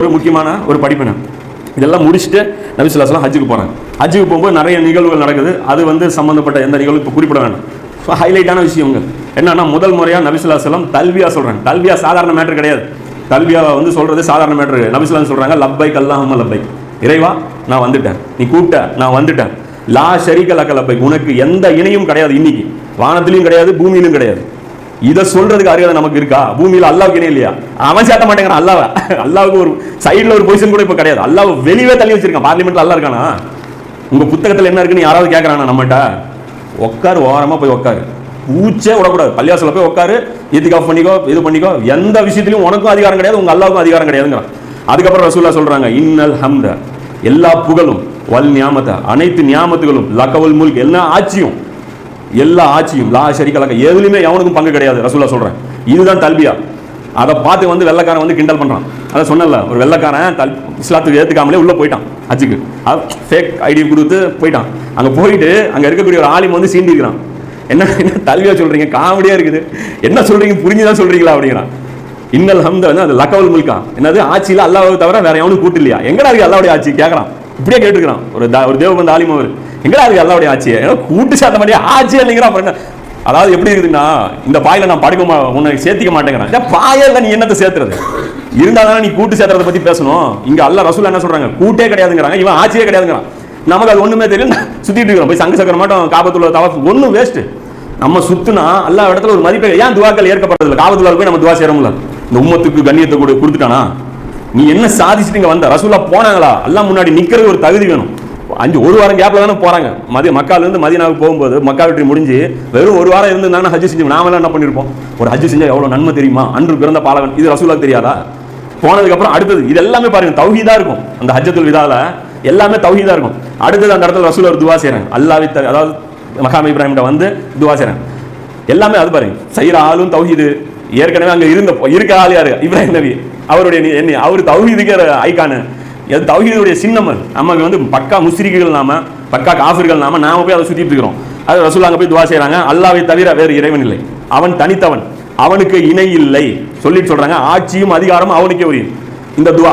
ஒரு முக்கியமான ஒரு படிப்பினை இதெல்லாம் முடிச்சுட்டு நபிசுல்லாஸ்லாம் ஹஜ்ஜுக்கு போகிறாங்க ஹஜ்ஜுக்கு போகும்போது நிறைய நிகழ்வுகள் நடக்குது. அது வந்து சம்மந்தப்பட்ட எந்த நிகழ்வு இப்போ குறிப்பிட வேண்டாம் ஸோ ஹைலைட்டான விஷயங்க என்னன்னா முதல் முறையாக நபிசுல்லாஸ்லாம் தல்வியா சொல்கிறாங்க தல்வியா சாதாரண மேட்டர் கிடையாது. தல்வியாவை வந்து சொல்கிறது சாதாரண மேட்டர் நபிசுல்லாம் சொல்கிறாங்க லப்பைக் அல்லாஹம்ம லப்பைக். இறைவா நான் வந்துட்டேன். நீ கூப்பிட்ட நான் வந்துட்டேன். லா ஷரீக லக்க லப்பைக். உனக்கு எந்த இணையும் கிடையாது இன்னைக்கு. வானத்திலையும் கிடையாது பூமியிலும் கிடையாது. இதை சொல்றதுக்கு அருகதை நமக்கு இருக்கா? பூமியில அல்லாவுக்கு இணை இல்லையா? அவன் சேட்ட மாட்டேங்கிறான் அல்லாவை. அல்லாவுக்கு ஒரு சைடில் ஒரு பொசிஷன் கூட இப்போ கிடையாது. அல்லாஹ் வெளியே தள்ளி வச்சிருக்கான். பார்லிமெண்ட்ல அல்லா இருக்கானா? உங்க புத்தகத்தில் என்ன இருக்குன்னு யாராவது கேட்கறானா நம்மகிட்ட? உட்காரு ஓரமாக போய் உட்காரு பூச்சே விடக்கூடாது. பள்ளியாசில் போய் உட்காரு இதுக்கு ஆஃப் பண்ணிக்கோ இது பண்ணிக்கோ. எந்த விஷயத்திலையும் உனக்கும் அதிகாரம் கிடையாது உங்க அல்லாவுக்கும் அதிகாரம் கிடையாதுங்கிறான். அதுக்கப்புறம் ரசூல்லா சொல்றாங்க இன்னல் ஹம்த. எல்லா புகழும் வல் நியாமத்தை அனைத்து நியாமத்துகளும் லக்கவல் முல்க். எல்லா ஆட்சியும் எல்லா ஆட்சியும் லா ஷரிகலக்க எதுலையுமே எவனுக்கும் பங்கு கிடையாது ரசூலா சொல்கிறேன் இதுதான் தல்பியா. அதை பார்த்து வந்து வெள்ளக்காரன் வந்து கிண்டல் பண்ணுறான் அதை சொன்னல ஒரு வெள்ளக்காரன் தல் இஸ்லாத்துக்கு ஏற்றுக்காமலே உள்ளே போயிட்டான் ஹஜ்ஜுக்கு. ஃபேக் ஐடி கொடுத்து போயிட்டான். அங்கே போயிட்டு அங்கே இருக்கக்கூடிய ஒரு ஆலிம் வந்து சீண்டிருக்கிறான். என்ன என்ன தல்வியாக சொல்கிறீங்க காமெடியாக இருக்குது. என்ன சொல்கிறீங்க புரிஞ்சுதான் சொல்கிறீங்களா அப்படிங்கிறான். இன்னல் ஹம்த வந்து அது லக்கவல் முல்கா. என்னது? ஆட்சியில் அல்லாவை தவிர வேற எவனும் கூட்டு இல்லையா? எங்கடா இருக்கு அல்லாவுடைய ஆட்சி? கேட்கறான் இப்படியே கேட்டுருக்கிறான் ஒரு ஒரு தேவபந்த ஆலிம் அவர். எங்கடா இருக்கு எல்லாருடைய ஆட்சி ஏன்னா கூட்டு சேர்த்த மாதிரியே ஆட்சி இல்லைங்கிற அப்புறம் என்ன? அதாவது எப்படி இருக்குதுன்னா இந்த பாயில நான் படிக்க உன்னை சேர்த்திக்க மாட்டேங்கிறேன். ஏன் பாயே நீ என்னத்தை சேர்த்துறது? இருந்தா தானே நீ கூட்டு சேர்த்துறத பத்தி பேசணும். இங்க அல்ல ரசூல் என்ன சொல்றாங்க? கூட்டே கிடையாதுங்கிறாங்க. இவன் ஆட்சியே கிடையாதுங்கிறான். நமக்கு அது ஒண்ணுமே தெரியல. சுத்திட்டு இருக்கிறோம். போய் சங்க சக்கர மாட்டோம் காபத்துல தவ ஒன்றும் வேஸ்ட் நம்ம சுத்துனா எல்லா இடத்துல ஒரு மதிப்பை ஏன் துவாக்கள் ஏற்கப்படுறதில்ல காபத்துல போய் நம்ம துவா செய்யறோம்ல இந்த உம்மத்துக்கு கண்ணியத்தை கூட கொடுத்துட்டானா? நீ என்ன சாதிச்சுட்டு இங்க வந்த? ரசூலா போனாங்களா? எல்லாம் முன்னாடி நிக்கிறது ஒரு தகுதி வேணும். அஞ்சு ஒரு வாரம் கேப்பில் தானே போகிறாங்க மதிய மக்காலேருந்து மதியனாவுக்கு போகும்போது மக்கா வெற்றி முடிஞ்சு வெறும் ஒரு வாரம் இருந்து ஹஜ் செஞ்சு நாமெல்லாம் என்ன பண்ணிருப்போம்? ஒரு ஹஜ் செஞ்சால் எவ்வளோ நன்மை தெரியுமா? அன்று பிறந்த பாலகன் இது ரசூலாக்கு தெரியாதா? போனதுக்கப்புறம் அடுத்தது இது எல்லாமே பாருங்க தௌஹீதாக இருக்கும். அந்த ஹஜ்ஜத்துல் விதாவில் எல்லாமே தௌஹீதாக இருக்கும். அடுத்தது அந்த இடத்துல ரசூல் ஒரு துவா செய்கிறாங்க அல்லாவி அதாவது மகாமி இப்ராஹிம்கிட்ட வந்து துவா செய்கிறாங்க எல்லாமே அது பாருங்க செய்கிற ஆளும் தௌஹீது. ஏற்கனவே அங்கே இருந்த இருக்க ஆள் யார்? இப்ராஹிம் நபி. அவருடைய என்ன அவர் தௌஹீதுக்கு ஐக்கானு எது தௌஹீதுடைய சின்னம் அது. வந்து பக்கா முஸ்ரிக்குகள் நாம பக்கா காஃபிர்கள் நாம நாம போய் அதை சுற்றிட்டு இருக்கிறோம். அது ரசூல் அங்கே போய் துவா செய்கிறாங்க அல்லாவை தவிர வேறு இறைவன் இல்லை. அவன் தனித்தவன். அவனுக்கு இணை இல்லை. சொல்லிட்டு சொல்றாங்க. ஆட்சியும் அதிகாரமும் அவனுக்கே உரியது. இந்த துவா.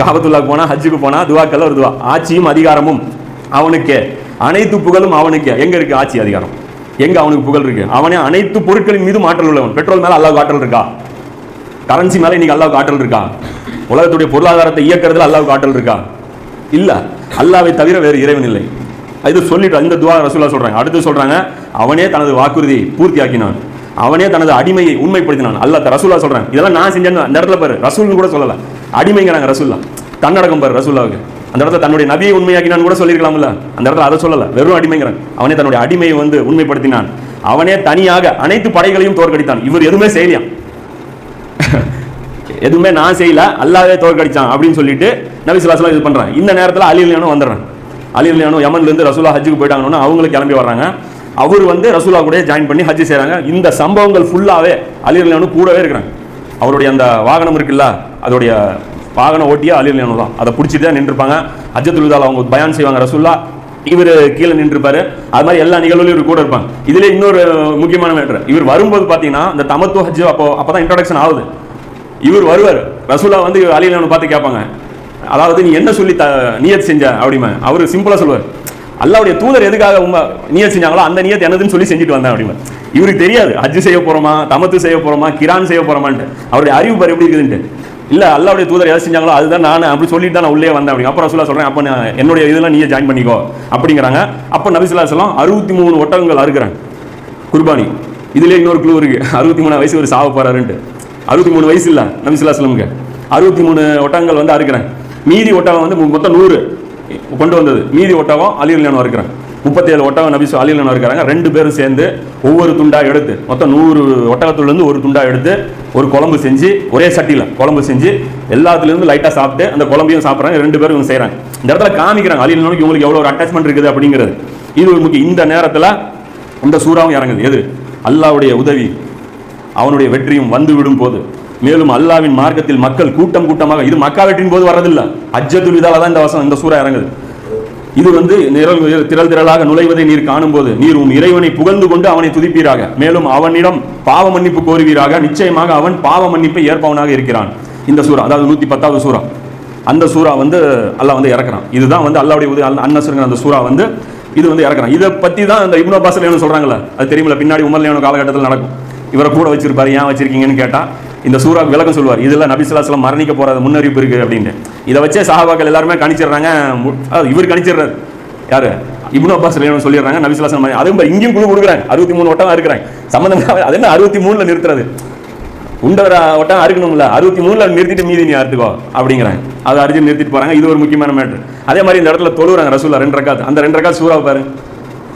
காபத்துல்லாக்கு போனா ஹஜ்ஜுக்கு போனா துவாக்கல்ல ஒரு துவா. ஆட்சியும் அதிகாரமும் அவனுக்கே. அனைத்து புகழும் அவனுக்கே. எங்க இருக்கு ஆட்சி அதிகாரம்? எங்க அவனுக்கு புகழ் இருக்கு? அவனே அனைத்து பொருட்களின் மீதும் ஆற்றல் உள்ளவன். பெட்ரோல் மேல அல்லாவுக்கு ஆற்றல் இருக்கா? கரன்சி மேல இன்னைக்கு அல்லாவுக்கு ஆற்றல் இருக்கா? உலகத்துடைய பொருளாதாரத்தை இயக்கிறதுல அல்லாவுக்கு ஆற்றல் இருக்கா? இல்லை. அல்லாவை தவிர வேறு இறைவன் இல்லை. இது சொல்லிட்டு இந்த துவா ரசூலா சொல்கிறாங்க அடுத்து சொல்கிறாங்க அவனே தனது வாக்குறுதியை பூர்த்தியாக்கினான். அவனே தனது அடிமையை உண்மைப்படுத்தினான். அல்லாஹ் ரசூலா சொல்கிறேன் இதெல்லாம் நான் செஞ்சேன்னு அந்த இடத்துல பாரு. ரசூல்னு கூட சொல்லல. அடிமைங்கிறாங்க ரசூல்லா தன்னடக்கம் பாரு ரசூல்லாவுக்கு அந்த இடத்துல தன்னுடைய நபியை உண்மையாக்கினான் கூட சொல்லியிருக்கலாம்ல. அந்த இடத்துல அதை சொல்லலை. வெறும் அடிமைங்கிறான் அவனே தன்னுடைய அடிமையை வந்து உண்மைப்படுத்தினான். அவனே தனியாக அனைத்து படைகளையும் தோற்கடித்தான். இவர் எதுவுமே செய்யலாம் எதுவுமே நான் செய்யல அல்லாவே தோற்கடிச்சான் அப்படின்னு சொல்லிட்டு நபி ஸல்லல்லாஹு இது பண்றாங்க. இந்த நேரத்தில் அலி அலியானும் வந்துடுறாங்க. அலி அலியானும் ரசூலா ஹஜ்ஜுக்கு போயிட்டாங்கன்னா அவங்களும் கிளம்பி வர்றாங்க. அவர் வந்து ரசூலா கூட ஜாயின் பண்ணி ஹஜ்ஜு செய்கிறாங்க இந்த சம்பவங்கள் ஃபுல்லாகவே அலி அலியானும் கூடவே இருக்கிறாங்க. அவருடைய அந்த வாகனம் இருக்குல்ல அதோடைய வாகன ஓட்டியா அலி அலியானு தான். அதை பிடிச்சிட்டு தான் நின்றுப்பாங்க ஹஜ்ஜத்துல் விதால அவங்க பயான் செய்வாங்க ரசூல்லா இவர் கீழே நின்றுப்பாரு அது மாதிரி எல்லா நிகழ்வுலையும் இவர் கூட இருப்பாங்க. இதுல இன்னொரு முக்கியமான மேட்டர் இவர் வரும்போது பார்த்தீங்கன்னா இந்த தமத்துவ ஹஜ் அப்போ அப்போ தான் இன்ட்ரடக்ஷன் ஆகுது. இவர் வருவார். ரசூலா வந்து அலிலானு பார்த்து கேட்பாங்க. அதாவது நீ என்ன சொல்லி த நியத் செஞ்ச? அப்படிமா அவர் சிம்பிளாக சொல்லுவார். அல்லாவுடைய தூதர் எதுக்காக உங்க நியத் செஞ்சாங்களோ அந்த நியத் என்னதுன்னு சொல்லி செஞ்சுட்டு வந்தேன் அப்படிமா இவருக்கு தெரியாது. ஹஜ் செய்ய போகிறோமா தமத்து செய்ய போகிறோமா கிரான் செய்ய போகிறோமான்ட்டு அவருடைய அறிவு பாரு எப்படி இருக்குதுன்ட்டு. இல்லை அல்லாவுடைய தூதர் எதை செஞ்சாங்களோ அதுதான் நான் அப்படி சொல்லிட்டு தான் நான் உள்ளே வந்தேன் அப்படிங்க. அப்புறம் ரசூலா சொல்கிறேன் அப்போ நான் என்னுடைய இதெல்லாம் நீயே ஜாயின் பண்ணிக்கோ அப்படிங்கிறாங்க. அப்போ நபிசுல்லா சொல்லம் அறுபத்தி மூணு ஒட்டகங்கள் அறுக்கிறாங்க. குர்பானி. இதுலேயே இன்னொரு குழு இருக்கு. அறுபத்தி மூணு வயசு ஒரு சாவ போகிறாருன்ட்டு அறுபத்தி மூணு வயசு இல்லை நபிசுல்லா சொல்லுங்க அறுபத்தி மூணு ஒட்டகங்கள் வந்து அறுக்கிறாங்க மீதி ஒட்டகம் வந்து மொத்தம் நூறு கொண்டு வந்தது. மீதி ஒட்டகம் அலியல்யானு இருக்கிறாங்க முப்பத்தேழு ஒட்டகம் நபிசு அலியல்யானு இருக்கிறாங்க ரெண்டு பேரும் சேர்ந்து ஒவ்வொரு துண்டாக எடுத்து மொத்தம் நூறு ஒட்டகத்துலேருந்து ஒரு துண்டாக எடுத்து ஒரு குழம்பு செஞ்சு ஒரே சட்டியில் குழம்பு செஞ்சு எல்லாத்துலேருந்து லைட்டாக சாப்பிட்டு அந்த குழம்பையும் சாப்பிட்றாங்க. ரெண்டு பேரும் இவங்க செய்கிறாங்க இந்த இடத்துல காமிக்கிறாங்க. அலியல்யானுக்கு இவங்களுக்கு எவ்வளோ ஒரு அட்டாச்மெண்ட் இருக்குது அப்படிங்கிறது. இது ஒரு முக்கியம். இந்த நேரத்தில் இந்த சூறாவும் இறங்குது. எது? அல்லாவுடைய உதவி. அவனுடைய வெற்றியும் வந்து விடும் போது. மேலும் அல்லாவின் மார்க்கத்தில் மக்கள் கூட்டம் கூட்டமாக இது மக்கா வெற்றின் போது வர்றதில்லை. அஜ்ஜத்துல் விதால தான் இந்த வசனம் இந்த சூறா இறங்குது. இது வந்து நிரல் திரள் திரளாக நுழைவதை நீர் காணும்போது நீர் உன் இறைவனை புகழ்ந்து கொண்டு அவனை துதிப்பீராக. மேலும் அவனிடம் பாவ மன்னிப்பு கோருவீராக. நிச்சயமாக அவன் பாவ மன்னிப்பை ஏற்பவனாக இருக்கிறான். இந்த சூறா அதாவது நூற்றி பத்தாவது சூறா. அந்த சூறா வந்து அல்லாஹ் வந்து இறக்குறான். இதுதான் வந்து அல்லாவுடைய உதவி அன்னசுங்கிற அந்த சூறா வந்து இது வந்து இறக்குறான். இதை பற்றி தான் இந்த இப்னோ பாசல் சொல்றாங்களே சொல்கிறாங்களே அது தெரியுமில்ல பின்னாடி உமர் காலகட்டத்தில் நடக்கும். இவரை கூட வச்சிருப்பாரு ஏன் வச்சிருக்கீங்கன்னு கேட்டால் இந்த சூறா விளக்கம் சொல்லுவார். இதில் நபிசுல்லாஸ்லாம் மரணிக்க போகிறது முன்னறிவிப்பு இருக்குது அப்படின்ட்டு. இதை வச்சே சஹாபாக்கள் எல்லாருமே கணிச்சிடுறாங்க. இவர் கணிச்சிடுறாரு. யாரு? இப்னு அப்பாஸ் லேனு சொல்லிடுறாங்க நபிசுல்லாஸ்லாம் மரணி- அதுவும் இங்கேயும் குழு கொடுக்குறாங்க. அறுபத்தி மூணு வட்டம் இருக்கிறாங்க சம்மந்தம் அது என்ன அறுபத்தி மூணில் நிறுத்துறது? உண்டவர வட்டம் அறுக்கணும்ல. அறுபத்தி மூணில் நிறுத்திட்டு மீதி நீ அறுத்துக்கோ அப்படிங்கிறாங்க. அதை அரிஞ்சு நிறுத்திட்டு போகிறாங்க இது ஒரு முக்கியமான மேட்ரு அதே மாதிரி இந்த இடத்துல தொழுறாங்க ரசூல்லா ரெண்டு ரக்காத் அந்த ரெண்டு ரக்காத் சூறாவை பாரு.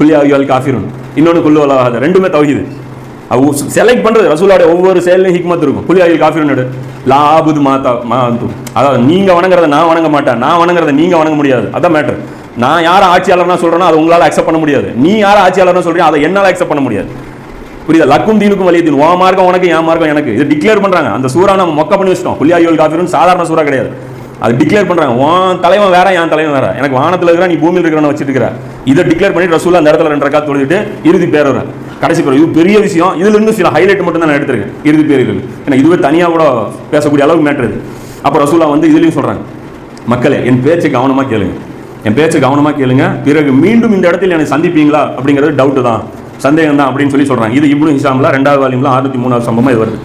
குல்யா காஃபிரும் இன்னொன்று குல்லுவலாகாது ரெண்டுமே தவகிது செலக்ட் பண்றது ரசூலாவுடைய ஒவ்வொரு செயலையும் ஹிக்மத் இருக்கும். குல்யா அய்யால் நடு. லாபுது மாதா மாந்து அதாவது நீங்க வணங்குறத நான் வணங்க மாட்டேன். நான் வணங்குறத நீங்க வணங்க முடியாது. அதான் மேட்ரு நான் யாரை ஆட்சியாளர்னா சொல்றேனோ அதை உங்களால அக்செப்ட் பண்ண முடியாது. நீ யாரை ஆட்சியாளர்னா சொல்றீங்க அதை என்னால அக்செப்ட் பண்ண முடியாது. புரியுதா? லக்கும் தீனுக்கும் வலிய உன் மார்க்கம் உனக்கு என் மார்க்கம் எனக்கு. இது டிக்ளேர் பண்றாங்க. அந்த சூறா நம்ம மொக்க பண்ணி வச்சிட்டோம். குல்யா காஃபிரும் சாதாரண சூறா கிடையாது. அது டிக்ளேர் பண்றாங்க. உன் தலைவன் வேற என் தலைவன் வேற. எனக்கு வானத்தில் இருக்கிற நீ பூமியில் இருக்கிறவன வச்சுட்டு இருக்கிற. இதை டிக்ளேர் பண்ணி ரசூலா அந்த இடத்துல ரெண்டு ரக்கா தொழுதுட்டு இறுதி பேர் வர கடைசி பேர் இது பெரிய விஷயம். இதுல இருந்து சில ஹைலைட் மட்டும் தான் நான் எடுத்திருக்கேன். இறுதி பேர்கள் ஏன்னா இதுவே தனியா கூட பேசக்கூடிய அளவுக்கு மேட்டர் இது. அப்போ ரசூலா வந்து இதுலயும் சொல்றாங்க. மக்களே என் பேச்சை கவனமா கேளுங்க. என் பேச்சை கவனமா கேளுங்க. பிறகு மீண்டும் இந்த இடத்துல என்னை சந்திப்பீங்களா? அப்படிங்கிறது டவுட் தான். சந்தேகம் தான் அப்படின்னு சொல்லி சொல்றாங்க. இது இப்னு ஹிசாம்ல ரெண்டாவது வால்யூம்ல ஆயிரத்தி மூணாவது சம்பவமா இது வருது.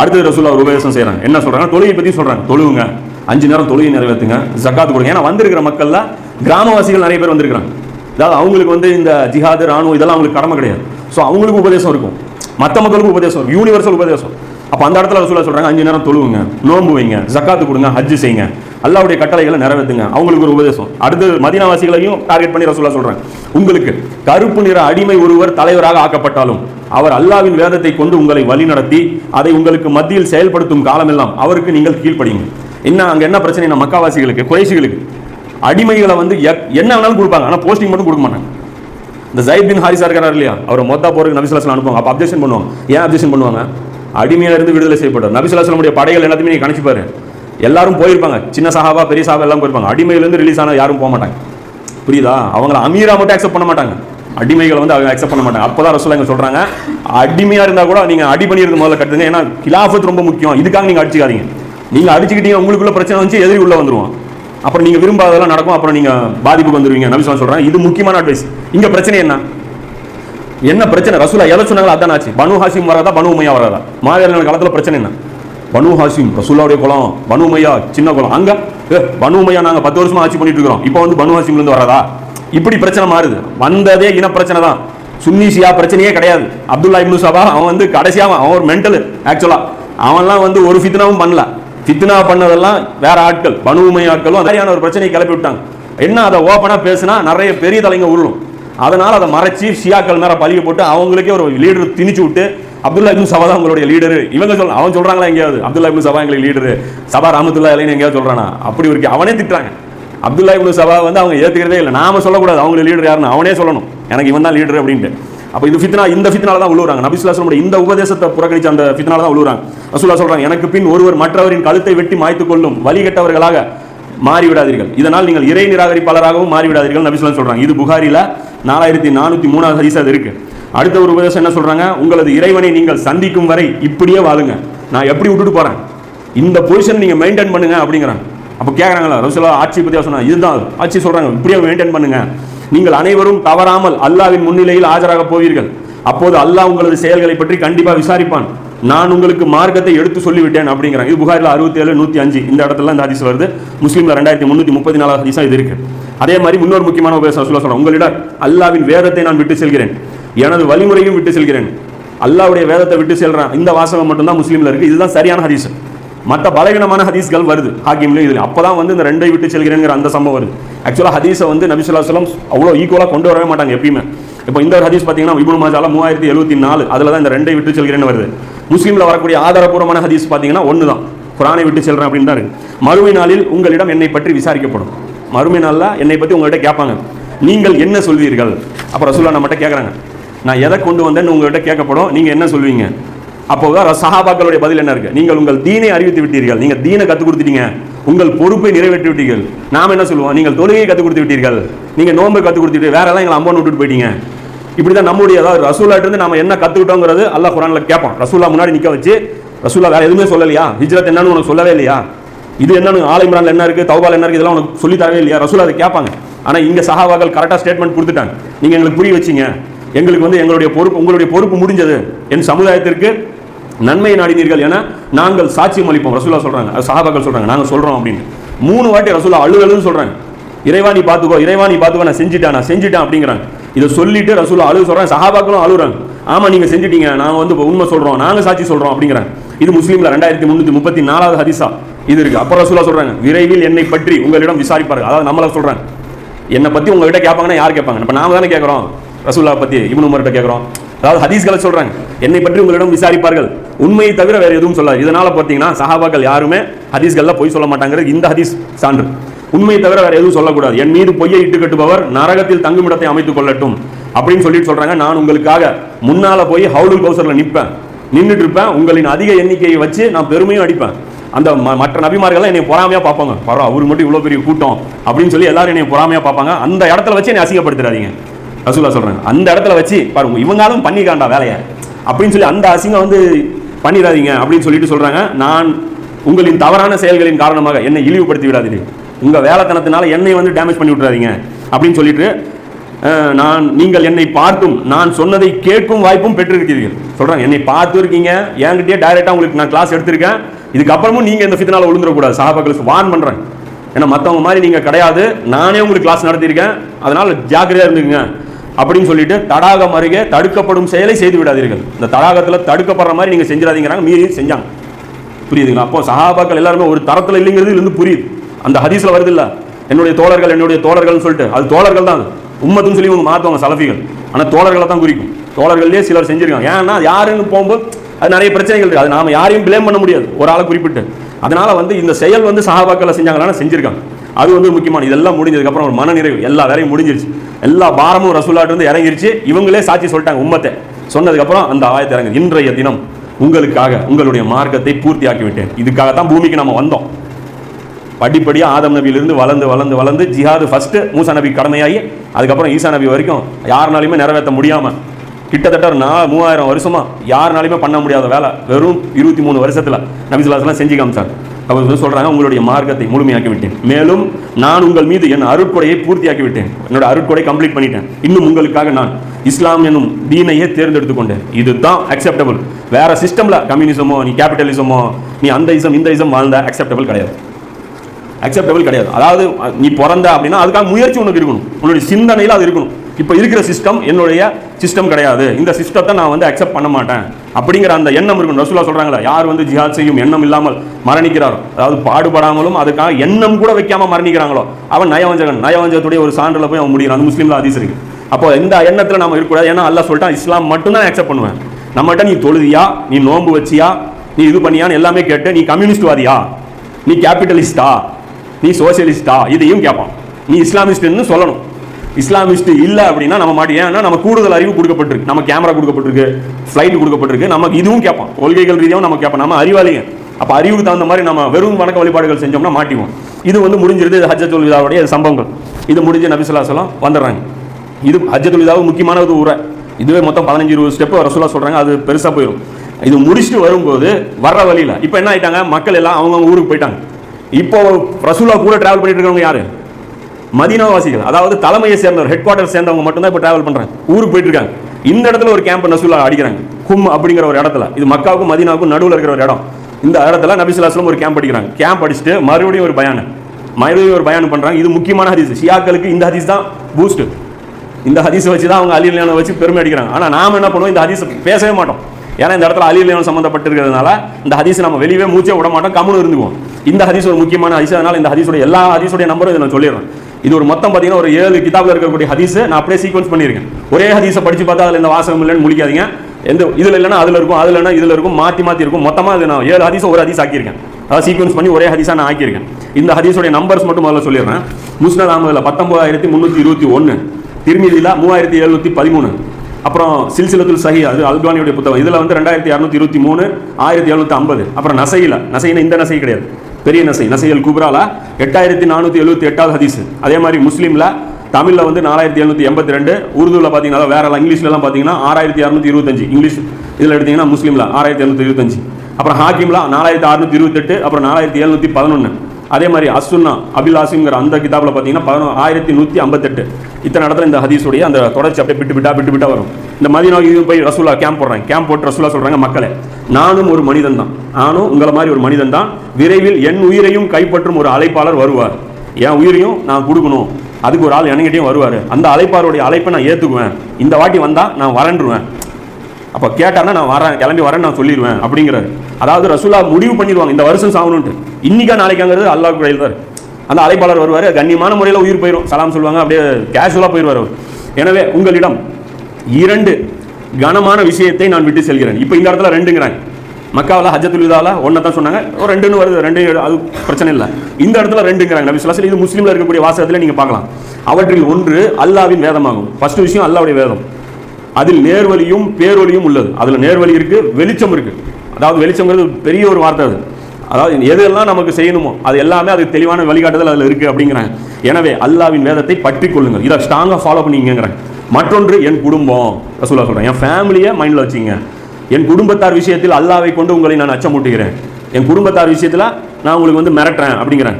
அடுத்தது ரசூலா ஒரு உபதேசம் செய்றாங்க. என்ன சொல்றாங்க தொழுகை பத்தி சொல்றாங்க. தொழுவுங்க. அஞ்சு நேரம் தொழுகை நிறைவேற்றுங்க. ஜக்காத்து கொடுங்க. ஏன்னா வந்திருக்கிற மக்களில் கிராமவாசிகள் நிறைய பேர் வந்திருக்கிறாங்க. அதாவது அவங்களுக்கு வந்து இந்த ஜிஹாது ராணுவம் இதெல்லாம் அவங்களுக்கு கடமை கிடையாது. ஸோ அவங்களுக்கு உபதேசம் இருக்கும். மற்ற மக்களுக்கு உபதேசம் இருக்கும். யூனிவர்சல் உபதேசம். அப்போ அந்த இடத்துல ரசூலா சொல்கிறாங்க அஞ்சு நேரம் தொழுவுங்க நோம்பு வைங்க ஜக்காத்து கொடுங்க ஹஜ்ஜு செய்யுங்க. அல்லாவுடைய கட்டளைகளை நிறைவேற்றுங்க அவங்களுக்கு ஒரு உபதேசம். அடுத்து மதினாவாசிகளையும் டார்கெட் பண்ணி ரசூலா சொல்கிறாங்க உங்களுக்கு கருப்பு நிற அடிமை ஒருவர் தலைவராக ஆக்கப்பட்டாலும் அவர் அல்லாவின் வேதத்தை கொண்டு உங்களை வழிநடத்தி அதை உங்களுக்கு மத்தியில் செயல்படுத்தும் காலமெல்லாம் அவருக்கு நீங்கள் கீழ்ப்படிங்க என்ன அங்கே என்ன பிரச்சனை மக்காவாசிகளுக்கு குறைசிகளுக்கு அடிமைகளை வந்து எக்- என்ன வேணாலும் கொடுப்பாங்க ஆனால் போஸ்டிங் மட்டும் கொடுக்க மாட்டாங்க. இந்த ஜயித் பின் ஹாரிசா இருக்காரு இல்லையா? அவர் மொத்தா போறதுக்கு நபிசுலாசலம் அனுப்புவாங்க. அப்போ அப்ஜெக்ஷன் பண்ணுவாங்க. ஏன் அப்ஜெக்ஷன் பண்ணுவாங்க? அடிமையில இருந்து விடுதலை செய்யப்பட்டார் நபிசுலாசலமுடைய படைகள் எல்லாத்தையுமே நீங்க கணிச்சுப்பாரு எல்லாரும் போயிருப்பாங்க. சின்ன சஹாபா பெரிய சஹாபா எல்லாம் போயிருப்பாங்க. அடிமையிலேருந்து ரிலீஸ் ஆனால் யாரும் போக மாட்டாங்க. புரியுதா? அவங்கள அமீரா மட்டும் அக்செப்ட் பண்ண மாட்டாங்க. அடிமைகளை வந்து அவங்க அக்செப்ட் பண்ண மாட்டாங்க. அப்பதான் ரசூலா இங்க சொல்றாங்க அடிமையா இருந்தால் கூட நீங்க அடி பண்ணியிருந்து முதல்ல கட்டுங்க. ஏன்னா கிலாஃபத் ரொம்ப முக்கியம். இதுக்காக நீங்க அடிச்சுக்காதீங்க. நீங்க அடிச்சுக்கிட்டீங்க உங்களுக்குள்ள பிரச்சனை வந்து எதிரி உள்ள வந்துருவோம் அப்புறம் நீங்க விரும்பாததெல்லாம் நடக்கும் அப்புறம் நீங்க பாதிப்புக்கு வந்துருவீங்க. நபிசுலாம் சொல்றாங்க இது முக்கியமான அட்வைஸ் இங்க பிரச்சனை என்ன? என்ன பிரச்சனை? ரசூலா எதை சொன்னாங்களோ அதான் ஆச்சு. பனு ஹாசிம் வராதா பனு உமையா வராதா மாவீரர்கள் காலத்துல பிரச்சனை என்ன? பனு ஹாசிம் ரசூலாவுடைய குளம் பனு உமையா சின்ன குளம் அங்க பனுமையா பனு உமையா நாங்க பத்து வருஷமா ஆட்சி பண்ணிட்டு இருக்கிறோம். இப்போ வந்து பனு ஹாசிம்ல இருந்து வராதா இப்படி பிரச்சனை மாறுது. வந்ததே இன பிரச்சனை தான். சுன்னிசியா பிரச்சனையே கிடையாது. அப்துல்லா இப்னு சபா அவன் வந்து கடைசியாக அவன் அவன் ஒரு மென்டல் ஆக்சுவலா அவன்லாம் வந்து ஒரு ஃபித்னாவும் பண்ணல. ஃபித்னா பண்ணதெல்லாம் வேற ஆட்கள் பனு ஆட்களும் அந்த மாதிரியான ஒரு பிரச்சனையை கிளப்பி விட்டாங்க. என்ன அதை ஓப்பனாக பேசினா நிறைய பெரிய தலைங்க உருளும். அதனால் அதை மறைச்சி ஷியாக்கள் மேலே பழிய போட்டு அவங்களுக்கே ஒரு லீடர் திணிச்சு விட்டு அப்துல்லா இப்னு சபா தான் உங்களுடைய லீடர் இவங்க சொல்ல அவன் சொல்கிறாங்களா எங்கேயாவது? அப்துல்லா இப்னு சபா எங்களுக்கு லீடர் சபா ராமத்துல்லா இல்லைன்னு எங்கேயாவது சொல்கிறானா அப்படி இருக்கு அவனே திட்டுறாங்க. அப்துல்லா இப்னு சபா வந்து அவங்க ஏற்றுக்கிறதே இல்லை. நாம சொல்லக்கூடாது. அவங்க லீடர் யாருன்னு அவனே சொல்லணும். எனக்கு இவன் தான் லீடர் அப்படின்ட்டு. அப்போ இது ஃபித்னா இந்த ஃபித்னால தான் உழுவுறாங்க. நபிசுல்லாஸ்லமுடைய இந்த உபதேசத்தை புறக்கணிச்ச அந்த ஃபித்னால தான் உழுவுறாங்க. ரசூல்லா சொல்றாங்க எனக்கு பின் ஒருவர் மற்றவரின் கழுத்தை வெட்டி மாய்த்து கொள்ளும் வழிகட்டவர்களாக மாறிவிடாதீர்கள். இதனால் நீங்கள் இறை நிராகரிப்பாளராகவும் மாறிவிடாதீர்கள் நபிசுல்லா சொல்றாங்க. இது புகாரில நாலாயிரத்தி நானூற்றி மூணாவது ஹதீஸ் அது இருக்கு. அடுத்த ஒரு உபதேசம் என்ன சொல்றாங்க? உங்களது இறைவனை நீங்கள் சந்திக்கும் வரை இப்படியே வாழுங்க. நான் எப்படி விட்டுட்டு போறேன்? இந்த பொசிஷன் நீங்கள் மெயின்டைன் பண்ணுங்க அப்படிங்கிறாங்க. அப்போ கேட்குறாங்களா ரசூலா ஆட்சி பத்தி சொன்னாங்க. இதுதான் ஆட்சி சொல்கிறாங்க இப்படியே மெயின்டைன் பண்ணுங்க. நீங்கள் அனைவரும் தவறாமல் அல்லாவின் முன்னிலையில் ஆஜராக போவீர்கள். அப்போது அல்லாஹ் உங்களது செயல்களை பற்றி கண்டிப்பாக விசாரிப்பான். நான் உங்களுக்கு மார்க்கத்தை எடுத்து சொல்லிவிட்டேன் அப்படிங்கிறாங்க இது புகாரில் அறுபத்தி ஏழு நூற்றி அஞ்சு. இந்த இடத்துல இந்த ஹதீஸ் வருது. முஸ்லீமில் ரெண்டாயிரத்தி முந்நூற்றி முப்பத்தி நாலாவது ஹதீஸாக இது இருக்குது அதே மாதிரி இன்னொரு முக்கியமான உபதேசம் சொல்ல சொல்கிறேன் உங்களிடம் அல்லாவின் வேதத்தை நான் விட்டு செல்கிறேன். எனது வழிமுறையும் விட்டு செல்கிறேன். அல்லாவுடைய வேதத்தை விட்டு செல்கிறேன் இந்த வாசகம் மட்டும்தான் முஸ்லீமில் இருக்குது இதுதான் சரியான ஹதீஸ். மற்ற பலவீனமான ஹதீஸ்கள் வருது. ஹாக்கிம்லையும் இது அப்பதான் வந்து இந்த ரெண்டை விட்டு செல்கிறேங்கிற அந்த சம்பவம் வருது. ஆக்சுவலாக ஹதீஸை வந்து நபிசுல்லா சொல்லம் அவ்வளோ ஈக்குவலாக கொண்டு வரவே மாட்டாங்க எப்பயுமே. இப்போ இந்த ஒரு ஹதீஸ் பார்த்தீங்கன்னா இபுன் மாஜாலா மூவாயிரத்தி எழுபத்தி நாலு அதில் தான் இந்த ரெண்டை விட்டு செல்கிறேன்னு வருது. முஸ்லீமில் வரக்கூடிய ஆதாரபூர்வமான ஹதீஸ் பார்த்தீங்கன்னா ஒன்று தான். குரானை விட்டு செல்கிறேன் அப்படின்னு தான் இருக்கு. மறுமை நாளில் உங்களிடம் என்னை பற்றி விசாரிக்கப்படும். மறுமை நாளில் என்னை பற்றி உங்கள்கிட்ட கேட்பாங்க. நீங்கள் என்ன சொல்வீர்கள்? அப்புறம் ரசூல்லா நம்மகிட்ட கேட்குறாங்க. நான் எதை கொண்டு வந்தேன்னு உங்கள்கிட்ட கேட்கப்படும். நீங்கள் என்ன சொல்வீங்க? அப்போ சஹாபாக்களுடைய பதில் என்ன இருக்கு? நீங்கள் உங்கள் தீனை அறிவித்து விட்டீர்கள். நீங்கள் தீனை கற்றுக் கொடுத்துட்டீங்க. உங்கள் பொறுப்பை நிறைவேற்றி விட்டீர்கள். நாம் என்ன சொல்லுவோம்? நீங்கள் தொழுகையை கற்றுக் கொடுத்து விட்டீர்கள். நீங்கள் நோன்பை கற்றுக் கொடுத்துட்டு வேற எல்லாம் எங்களை அம்மன் விட்டுட்டு போயிட்டீங்க. இப்படி தான் நம்முடைய அதாவது ரசூலாட்டு இருந்து நம்ம என்ன கற்றுக்கிட்டோங்கிறது அல்லாஹ் குரான்ல கேட்போம் ரசூலா முன்னாடி நிற்க வச்சு ரசூலா வேற எதுவுமே சொல்லலையா? ஹிஜ்ரத் என்னன்னு உனக்கு சொல்லவே இல்லையா? இது என்னன்னு ஆலிம்ரான்ல என்ன இருக்கு? தௌபால் என்ன இருக்கு? இதெல்லாம் உனக்கு சொல்லி தரவே இல்லையா? ரசூலா அதை கேட்பாங்க. ஆனா இங்க சஹாவாக்கள் கரெக்டா ஸ்டேட்மெண்ட் கொடுத்துட்டாங்க. நீங்க எங்களுக்கு புரிய வச்சீங்க. எங்களுக்கு வந்து எங்களுடைய பொறுப்பு உங்களுடைய பொறுப்பு முடிஞ்சது. என் சமுதாயத்திற்கு நன்மையை நாடினீர்கள் என நாங்கள் சாட்சியம் அளிப்போம். ரசூலா சொல்றாங்க. அது சஹாபாக்கள் சொல்றாங்க. நாங்கள் சொல்றோம் அப்படின்னு. மூணு வாட்டி ரசூலா அழு அழுன்னு சொல்றாங்க. இறைவா நீ பார்த்துக்கோ இறைவா நீ பாத்துக்கோ நான் செஞ்சுட்டேன் நான் செஞ்சுட்டேன் அப்படிங்கிறாங்க. இதை சொல்லிட்டு ரசூலா அழு சொல்றாங்க. சஹாபாக்களும் அழுகுறாங்க. ஆமா நீங்க செஞ்சுட்டீங்க. நாங்கள் வந்து உண்மை சொல்றோம். நாங்க சாட்சி சொல்றோம் அப்படிங்கிறாங்க. இது முஸ்லீம்ல ரெண்டாயிரத்தி முன்னூத்தி முப்பத்தி நாலாவது ஹதீஸா. இது இருக்கு. அப்புறம் ரசூலா சொல்றாங்க விரைவில் என்னை பற்றி உங்களிடம் விசாரிப்பார்கள். அதாவது நம்மள சொல்றாங்க. என்னை பத்தி உங்ககிட்ட கேட்பாங்கன்னா யார் கேட்பாங்க? இப்போ நாம தானே கேட்குறோம். ரசூல்லா பத்தி இவனு உமர்கிட்ட கேட்குறோம். அதாவது ஹதீஸ்களை சொல்றாங்க. என்னை பற்றி உங்களிடம் விசாரிப்பார்கள். உண்மையை தவிர வேற எதுவும் சொல்லாது. இதனால பார்த்தீங்கன்னா சஹாபாக்கள் யாருமே ஹதீஸ்கள்ல பொய் சொல்ல மாட்டாங்கிறது இந்த ஹதீஸ் சான்று. உண்மையை தவிர வேற எதுவும் சொல்லக்கூடாது. என் மீது பொய்யை இட்டு கட்டுபவர் நரகத்தில் தங்குமிடத்தை அமைத்துக் கொள்ளட்டும். அப்படின்னு சொல்லிட்டு சொல்றாங்க. நான் உங்களுக்காக முன்னால போய் ஹவுலுல் கௌசர்ல நிற்பேன். நின்றுட்டு இருப்பேன். உங்களின் அதிக எண்ணிக்கையை வச்சு நான் பெருமையும் அடிப்பேன். அந்த ம- மற்ற நபிமார்கள் என்னை பொறாமையா பார்ப்பாங்க. பரவாயில்ல அவர் மட்டும் இவ்வளோ பெரிய கூட்டம் அப்படின்னு சொல்லி எல்லாரும் என்னை பொறாமையா பார்ப்பாங்க. அந்த இடத்துல வச்சு என்னை அசிங்கப்படுத்துறாதீங்க ரசூலா சொல்றாங்க. அந்த இடத்துல வச்சு பாருங்க இவங்களும் பண்ணிக்காண்டா வேலையை. அப்படின்னு சொல்லி அந்த அசிங்கம் வந்து பண்ணிடாதீங்க அப்படின்னு சொல்லிட்டு சொல்றாங்க. நான் உங்களின் தவறான செயல்களின் காரணமாக என்னை இழிவுபடுத்தி விடாதீங்க உங்க வேலைத்தனத்தினால என்னை வந்து டேமேஜ் பண்ணி விட்டுறாதீங்க. அப்படின்னு சொல்லிட்டு நான் நீங்கள் என்னை பார்த்தும் நான் சொன்னதை கேட்கும் வாய்ப்பும் பெற்றிருக்கிறீர்கள். சொல்றாங்க என்னை பார்த்து இருக்கீங்க. என்கிட்டயே டைரக்டா உங்களுக்கு நான் கிளாஸ் எடுத்திருக்கேன். இதுக்கப்புறமும் நீங்க இந்த ஃபித்னால விழுந்துடக்கூடாது. சஹாபாக்கள் வார்ன் பண்றேன். ஏன்னா மற்றவங்க மாதிரி நீங்க கிடையாது. நானே உங்களுக்கு கிளாஸ் நடத்தியிருக்கேன். அதனால ஜாக்கிரதையா இருந்துங்க அப்படின்னு சொல்லிட்டு தடாகம் அருகே தடுக்கப்படும் செயலை செய்து விடாதீர்கள். இந்த தடாகத்தில் தடுக்கப்படுற மாதிரி நீங்கள் செஞ்சிடாதீங்கிறாங்க. மீறி செஞ்சாங்க. புரியுதுங்களா? அப்போ சகாபாக்கள் எல்லாருமே ஒரு தரத்தில் இல்லைங்கிறது இருந்து புரியுது. அந்த ஹதீஸில் வருது இல்லை என்னுடைய தோழர்கள் என்னுடைய தோழர்கள்னு சொல்லிட்டு. அது தோழர்கள் தான் அது. உம்மத்துன்னு சொல்லி இவங்க மாற்றுவாங்க சலஃபிகள். ஆனால் தோழர்களை தான் குறிக்கும். தோழர்களே சிலர் செஞ்சிருக்காங்க. ஏன்னா யாருன்னு போகும்போது அது நிறைய பிரச்சனைகள் இருக்குது அது நாம் யாரையும் பிளேம் பண்ண முடியாது. ஒரு ஆளை குறிப்பிட்டு. அதனால் வந்து இந்த செயல் வந்து சகாபாக்களை செஞ்சாங்களான்னு செஞ்சிருக்காங்க. அது வந்து முக்கியமான இதெல்லாம் முடிஞ்சதுக்கப்புறம் ஒரு மனநிறைவு. எல்லா வேலையும் முடிஞ்சிருச்சு. எல்லா பாரமும் ரசூலாட்டு இருந்து இறங்கிருச்சு. இவங்களே சாட்சி சொல்லிட்டாங்க உம்மத்தை. சொன்னதுக்கப்புறம் அந்த ஆயத்தை இறங்கு இன்றைய தினம் உங்களுக்காக உங்களுடைய மார்க்கத்தை பூர்த்தி ஆக்கி விட்டேன் இதுக்காக தான் பூமிக்கு நம்ம வந்தோம். படிப்படியாக ஆதம் நபியிலிருந்து வளர்ந்து வளர்ந்து வளர்ந்து ஜிஹாது ஃபர்ஸ்ட் மூசா நபி கடமையாகி அதுக்கப்புறம் ஈசா நபி வரைக்கும் யாருனாலையுமே நிறைவேற்ற முடியாமல் கிட்டத்தட்ட ஒரு நா மூவாயிரம் வருஷமா யாருனாலையுமே பண்ண முடியாத வேலை வெறும் இருபத்தி மூணு வருஷத்தில் நபிசுல்லாஸ்லாம் செஞ்சு காமிச்சார் அவர் வந்து சொல்கிறாங்க உங்களுடைய மார்க்கத்தை முழுமையாக்கி விட்டேன் மேலும் நான் உங்கள் மீது என் அருட்கொடையை பூர்த்தியாக்கி விட்டேன் என்னோட அருட்கொடை கம்ப்ளீட் பண்ணிட்டேன். இன்னும் உங்களுக்காக நான் இஸ்லாம் என்னும் தீனையே தேர்ந்தெடுத்து கொண்டேன். இதுதான் அக்செப்டபிள் வேற சிஸ்டமில் கம்யூனிசமோ நீ கேபிட்டலிசமோ நீ அந்த இசம் இந்த இசம் வாழ்ந்த அக்செப்டபிள் கிடையாது. அக்செப்டபிள் கிடையாது. அதாவது நீ பிறந்த அப்படின்னா அதுக்காக முயற்சி உனக்கு இருக்கணும். உன்னுடைய சிந்தனையில் அது இருக்கணும். இப்போ இருக்கிற சிஸ்டம் என்னுடைய சிஸ்டம் கிடையாது. இந்த சிஸ்டத்தை நான் வந்து அக்செப்ட் பண்ண மாட்டேன். அப்படிங்கிற அந்த எண்ணம் இருக்கும். ரசூலா சொல்கிறாங்களா யார் வந்து ஜிஹாத் செய்யும் எண்ணம் இல்லாமல் மரணிக்கிறாரோ அதாவது பாடுபடாமலும் அதுக்காக எண்ணம் கூட வைக்காம மரணிக்கிறாங்களோ அவன் நயவஞ்சகன் நயவஞ்சகத்துடைய ஒரு சான்றில் போய் அவன் முடிகிறான் அந்த முஸ்லீம்ல அதிஸ் இருக்கு. அப்போ இந்த எண்ணத்தில் நம்ம இருக்கக்கூடாது. ஏன்னா அல்லா சொல்லிட்டான் இஸ்லாம் மட்டும்தான் அக்செப்ட் பண்ணுவேன். நம்மகிட்ட நீ தொழுதியா? நீ நோன்பு வச்சியா? நீ இது பண்ணியான்னு எல்லாமே கேட்டு நீ கம்யூனிஸ்ட்வாதியா நீ கேபிட்டலிஸ்டா நீ சோசியலிஸ்டா இதையும் கேட்பான் நீ இஸ்லாமிஸ்ட்னு சொல்லணும். இஸ்லாமிஸ்ட் இல்லை அப்படின்னா நம்ம மாட்டி ஏன்னா நம்ம கூடுதல் அறிவு கொடுக்கப்பட்டிருக்கு. நம்ம கேமரா கொடுக்கப்பட்டிருக்கு ஃப்ளைட் கொடுக்கப்பட்டிருக்கு நமக்கு இதுவும் கேட்பான். கொள்கைகள் ரீதியாகவும் நம்ம கேட்போம் நம்ம அறிவாளிங்க. அப்போ அறிவுக்கு தகுந்த மாதிரி நம்ம வெறும் வணக்க வழிபாடுகள் செஞ்சோம்னா மாட்டிவோம் இது வந்து முடிஞ்சிருது இது ஹஜ்ஜத்துல் விதாவுடைய சம்பவங்கள். இது முடிஞ்சு நபிசுல்லாசலம் வந்துடுறாங்க. இது ஹஜ்ஜத்துல் விதாவு முக்கியமான ஒரு உரை இதுவே மொத்தம் பதினஞ்சு இருபது ஸ்டெப் ரசூலா சொல்கிறாங்க அது பெருசாக போயிடும் இது முடிச்சுட்டு வரும்போது வர்ற வழியில் இப்போ என்ன ஆயிட்டாங்க? மக்கள் எல்லாம் அவங்கவுங்க ஊருக்கு போயிட்டாங்க. இப்போ ரசூலா கூட டிராவல் பண்ணிட்டு இருக்கவங்க யாரு? மதினாவாசிகள் அதாவது தலைமையை சேர்ந்தவர் ஹெட் குவார்டர் சேர்ந்தவங்க மட்டும்தான் இப்போ டிராவல் பண்ணுறாங்க ஊருக்கு போயிட்டு இருக்காங்க இந்த இடத்துல ஒரு கேம்ப் நசூலா அடிக்கிறாங்க. கும் அப்படிங்கிற ஒரு இடத்துல. இது மக்காவுக்கும் மதீனாவுக்கும் நடுவில் இருக்கிற ஒரு இடம். இந்த இடத்துல நபிசுல்லாஸ்லம் ஒரு கேம்ப் அடிக்கிறாங்க. கேம்ப் அடிச்சுட்டு மறுபடியும் ஒரு பயானம் மறுபடியும் ஒரு பயானம் பண்ணுறாங்க இது முக்கியமான ஹதீஸ். ஷியாக்களுக்கு இந்த ஹதீஸ் தான் பூஸ்ட் இந்த ஹதீஸை வச்சு தான் அவங்க அலி வச்சு பெருமை அடிக்கிறாங்க. ஆனால் நாம என்ன பண்ணுவோம்? இந்த ஹதீஸ் பேசவே மாட்டோம். ஏன்னா இந்த இடத்துல அலி அலியான் சம்மந்தப்பட்டிருக்கிறதுனால இந்த ஹதீஸ் நம்ம வெளியே மூச்சே விட மாட்டோம். கம்முன்னு இருந்துவோம் இந்த ஹதீஸ் ஒரு முக்கியமான ஹதீஸ். அதனால இந்த ஹதீஸோட எல்லா ஹதீஸோடைய நம்பரும் இதை நான் சொல்லிடுறேன். இது ஒரு மொத்தம் பார்த்தீங்கன்னா ஒரு ஏழு கிதாபில் இருக்கக்கூடிய ஹதீஸ். நான் அப்படியே சீக்வன்ஸ் பண்ணியிருக்கேன். ஒரே ஹதீஸை படித்து பார்த்தா அதில் இந்த வாசகம் இல்லைன்னு முடிக்காதீங்க எந்த இதில் இல்லைன்னா அதில் இருக்கும் அதில் இல்லைன்னா இதில் இருக்கும் மாற்றி மாற்றி இருக்கும். மொத்தமாக இது நான் ஏழு ஹதீஸை ஒரு ஹதீஸ் ஆக்கியிருக்கேன். அதாவது சீக்வன்ஸ் பண்ணி ஒரே ஹதீஸாக நான் ஆக்கியிருக்கேன். இந்த ஹதீஸோடைய நம்பர்ஸ் மட்டும் முதல்ல சொல்லிடுறேன். முஸ்னத் அகமதில் பத்தொம்போதாயிரத்தி முந்நூற்றி இருபத்தி ஒன்று திருமிதியில் மூவாயிரத்தி எழுநூற்றி பதிமூணு. அப்புறம் சில்சிலத்துல் சஹி அது அல்பானியுடைய புத்தகம். இதில் வந்து ரெண்டாயிரத்தி இரநூத்தி இருபத்தி மூணு ஆயிரத்தி எழுநூத்தி ஐம்பது. அப்புறம் நசையில் நசைனா இந்த நசை கிடையாது. பெரிய நசை நசையல் குப்ரால எட்டாயிரத்தி நானூற்றி எழுபத்தி எட்டாவது ஹதீஸ். அதே மாதிரி முஸ்லீமில் தமிழில் வந்து நாலாயிரத்தி எழுநூற்றி எண்பத்தி ரெண்டு உருதுவில் பார்த்தீங்கன்னா வேற இங்கிலீஷ்லலாம் பார்த்தீங்கன்னா ஆறாயிரத்தி இரநூத்தி இருபத்தஞ்சு. இங்கிலீஷ் இதில் எடுத்தீங்கன்னா முஸ்லீமில் ஆறாயிரத்தி எழுநூற்றி இருபத்தஞ்சு. அப்புறம் ஹாக்கிம்ல நாலாயிரத்தி அறுநூத்தி இருபத்தெட்டு அப்புறம் நாலாயிரத்தி எழுநூற்றி பதினொன்று அதே மாதிரி அசுன்னா அபிலாசிங்கிற அந்த கிதாபில் பார்த்தீங்கன்னா பதினோ ஆயிரத்தி நூற்றி ஐம்பத்தெட்டு. இத்தனை இடத்துல இந்த ஹதீஸுடைய அந்த தொடர்ச்சி அப்படியே விட்டு விட்டா விட்டு விட்டா வரும். இந்த மதினாவுக்கு இது போய் ரசூலா கேம்ப் போடுறாங்க. கேம்ப் போட்டு ரசூலா சொல்கிறாங்க மக்களே நானும் ஒரு மனிதன் தான் நானும் உங்களை மாதிரி ஒரு மனிதன் தான் விரைவில் என் உயிரையும் கைப்பற்றும் ஒரு அழைப்பாளர் வருவார். என் உயிரையும் நான் கொடுக்கணும். அதுக்கு ஒரு ஆள் என்கிட்டையும் வருவார். அந்த அழைப்பாளருடைய அழைப்பை நான் ஏற்றுக்குவேன் இந்த வாட்டி வந்தால் நான் வரன்றுவேன். அப்போ கேட்டானா நான் வரேன். கிளம்பி வரேன் நான் சொல்லிடுவேன். அப்படிங்கிறாரு. அதாவது ரசூலா முடிவு பண்ணிடுவாங்க. இந்த வருஷம் சாகணுன்ட்டு இன்னைக்கா நாளைக்காங்கிறது அல்லாஹ் கையில் தான் அந்த அழைப்பாளர் வருவார். கண்ணியமான முறையில் உயிர் போயிடும் சலாம் சொல்லுவாங்க. அப்படியே கேஷுவலாக போயிடுவார் அவர். எனவே உங்களிடம் இரண்டு கனமான விஷயத்தை நான் விட்டு செல்கிறேன். இப்போ இந்த இடத்துல ரெண்டுங்கிறாங்க மக்காவில் ஹஜத்துல் விதாவில் ஒன்றை தான் சொன்னாங்க. ஒரு ரெண்டுன்னு வருது. ரெண்டு அது பிரச்சனை இல்லை. இந்த இடத்துல ரெண்டுங்கிறாங்க. நபி சொல்லி இது முஸ்லீமில் இருக்கக்கூடிய வாசகத்தில் நீங்கள் பார்க்கலாம். அவற்றில் ஒன்று அல்லாவின் வேதமாகும். ஃபஸ்ட்டு விஷயம் அல்லாவுடைய வேதம். அதில் நேர்வழியும் பேரொழியும் உள்ளது. அதில் நேர்வழி இருக்குது வெளிச்சம் இருக்குது அதாவது வெளிச்சம்ங்கிறது பெரிய ஒரு வார்த்தை அது. அதாவது எதெல்லாம் நமக்கு செய்யணுமோ அது எல்லாமே அதுக்கு தெளிவான வழிகாட்டுதல் அதில் இருக்குது அப்படிங்கிறாங்க. எனவே அல்லாவின் வேதத்தை பற்றி கொள்ளுங்கள். இதை ஸ்ட்ராங்காக ஃபாலோ பண்ணிங்கிறாங்க மற்றொன்று என் குடும்பம். ரசூலா சொல்கிறேன் என் ஃபேமிலியை மைண்டில் வச்சுங்க. என் குடும்பத்தார் விஷயத்தில் அல்லாவை கொண்டு உங்களை நான் அச்சமூட்டுகிறேன். என் குடும்பத்தார் விஷயத்தில் நான் உங்களுக்கு வந்து மிரட்டுறேன் அப்படிங்கிறேன்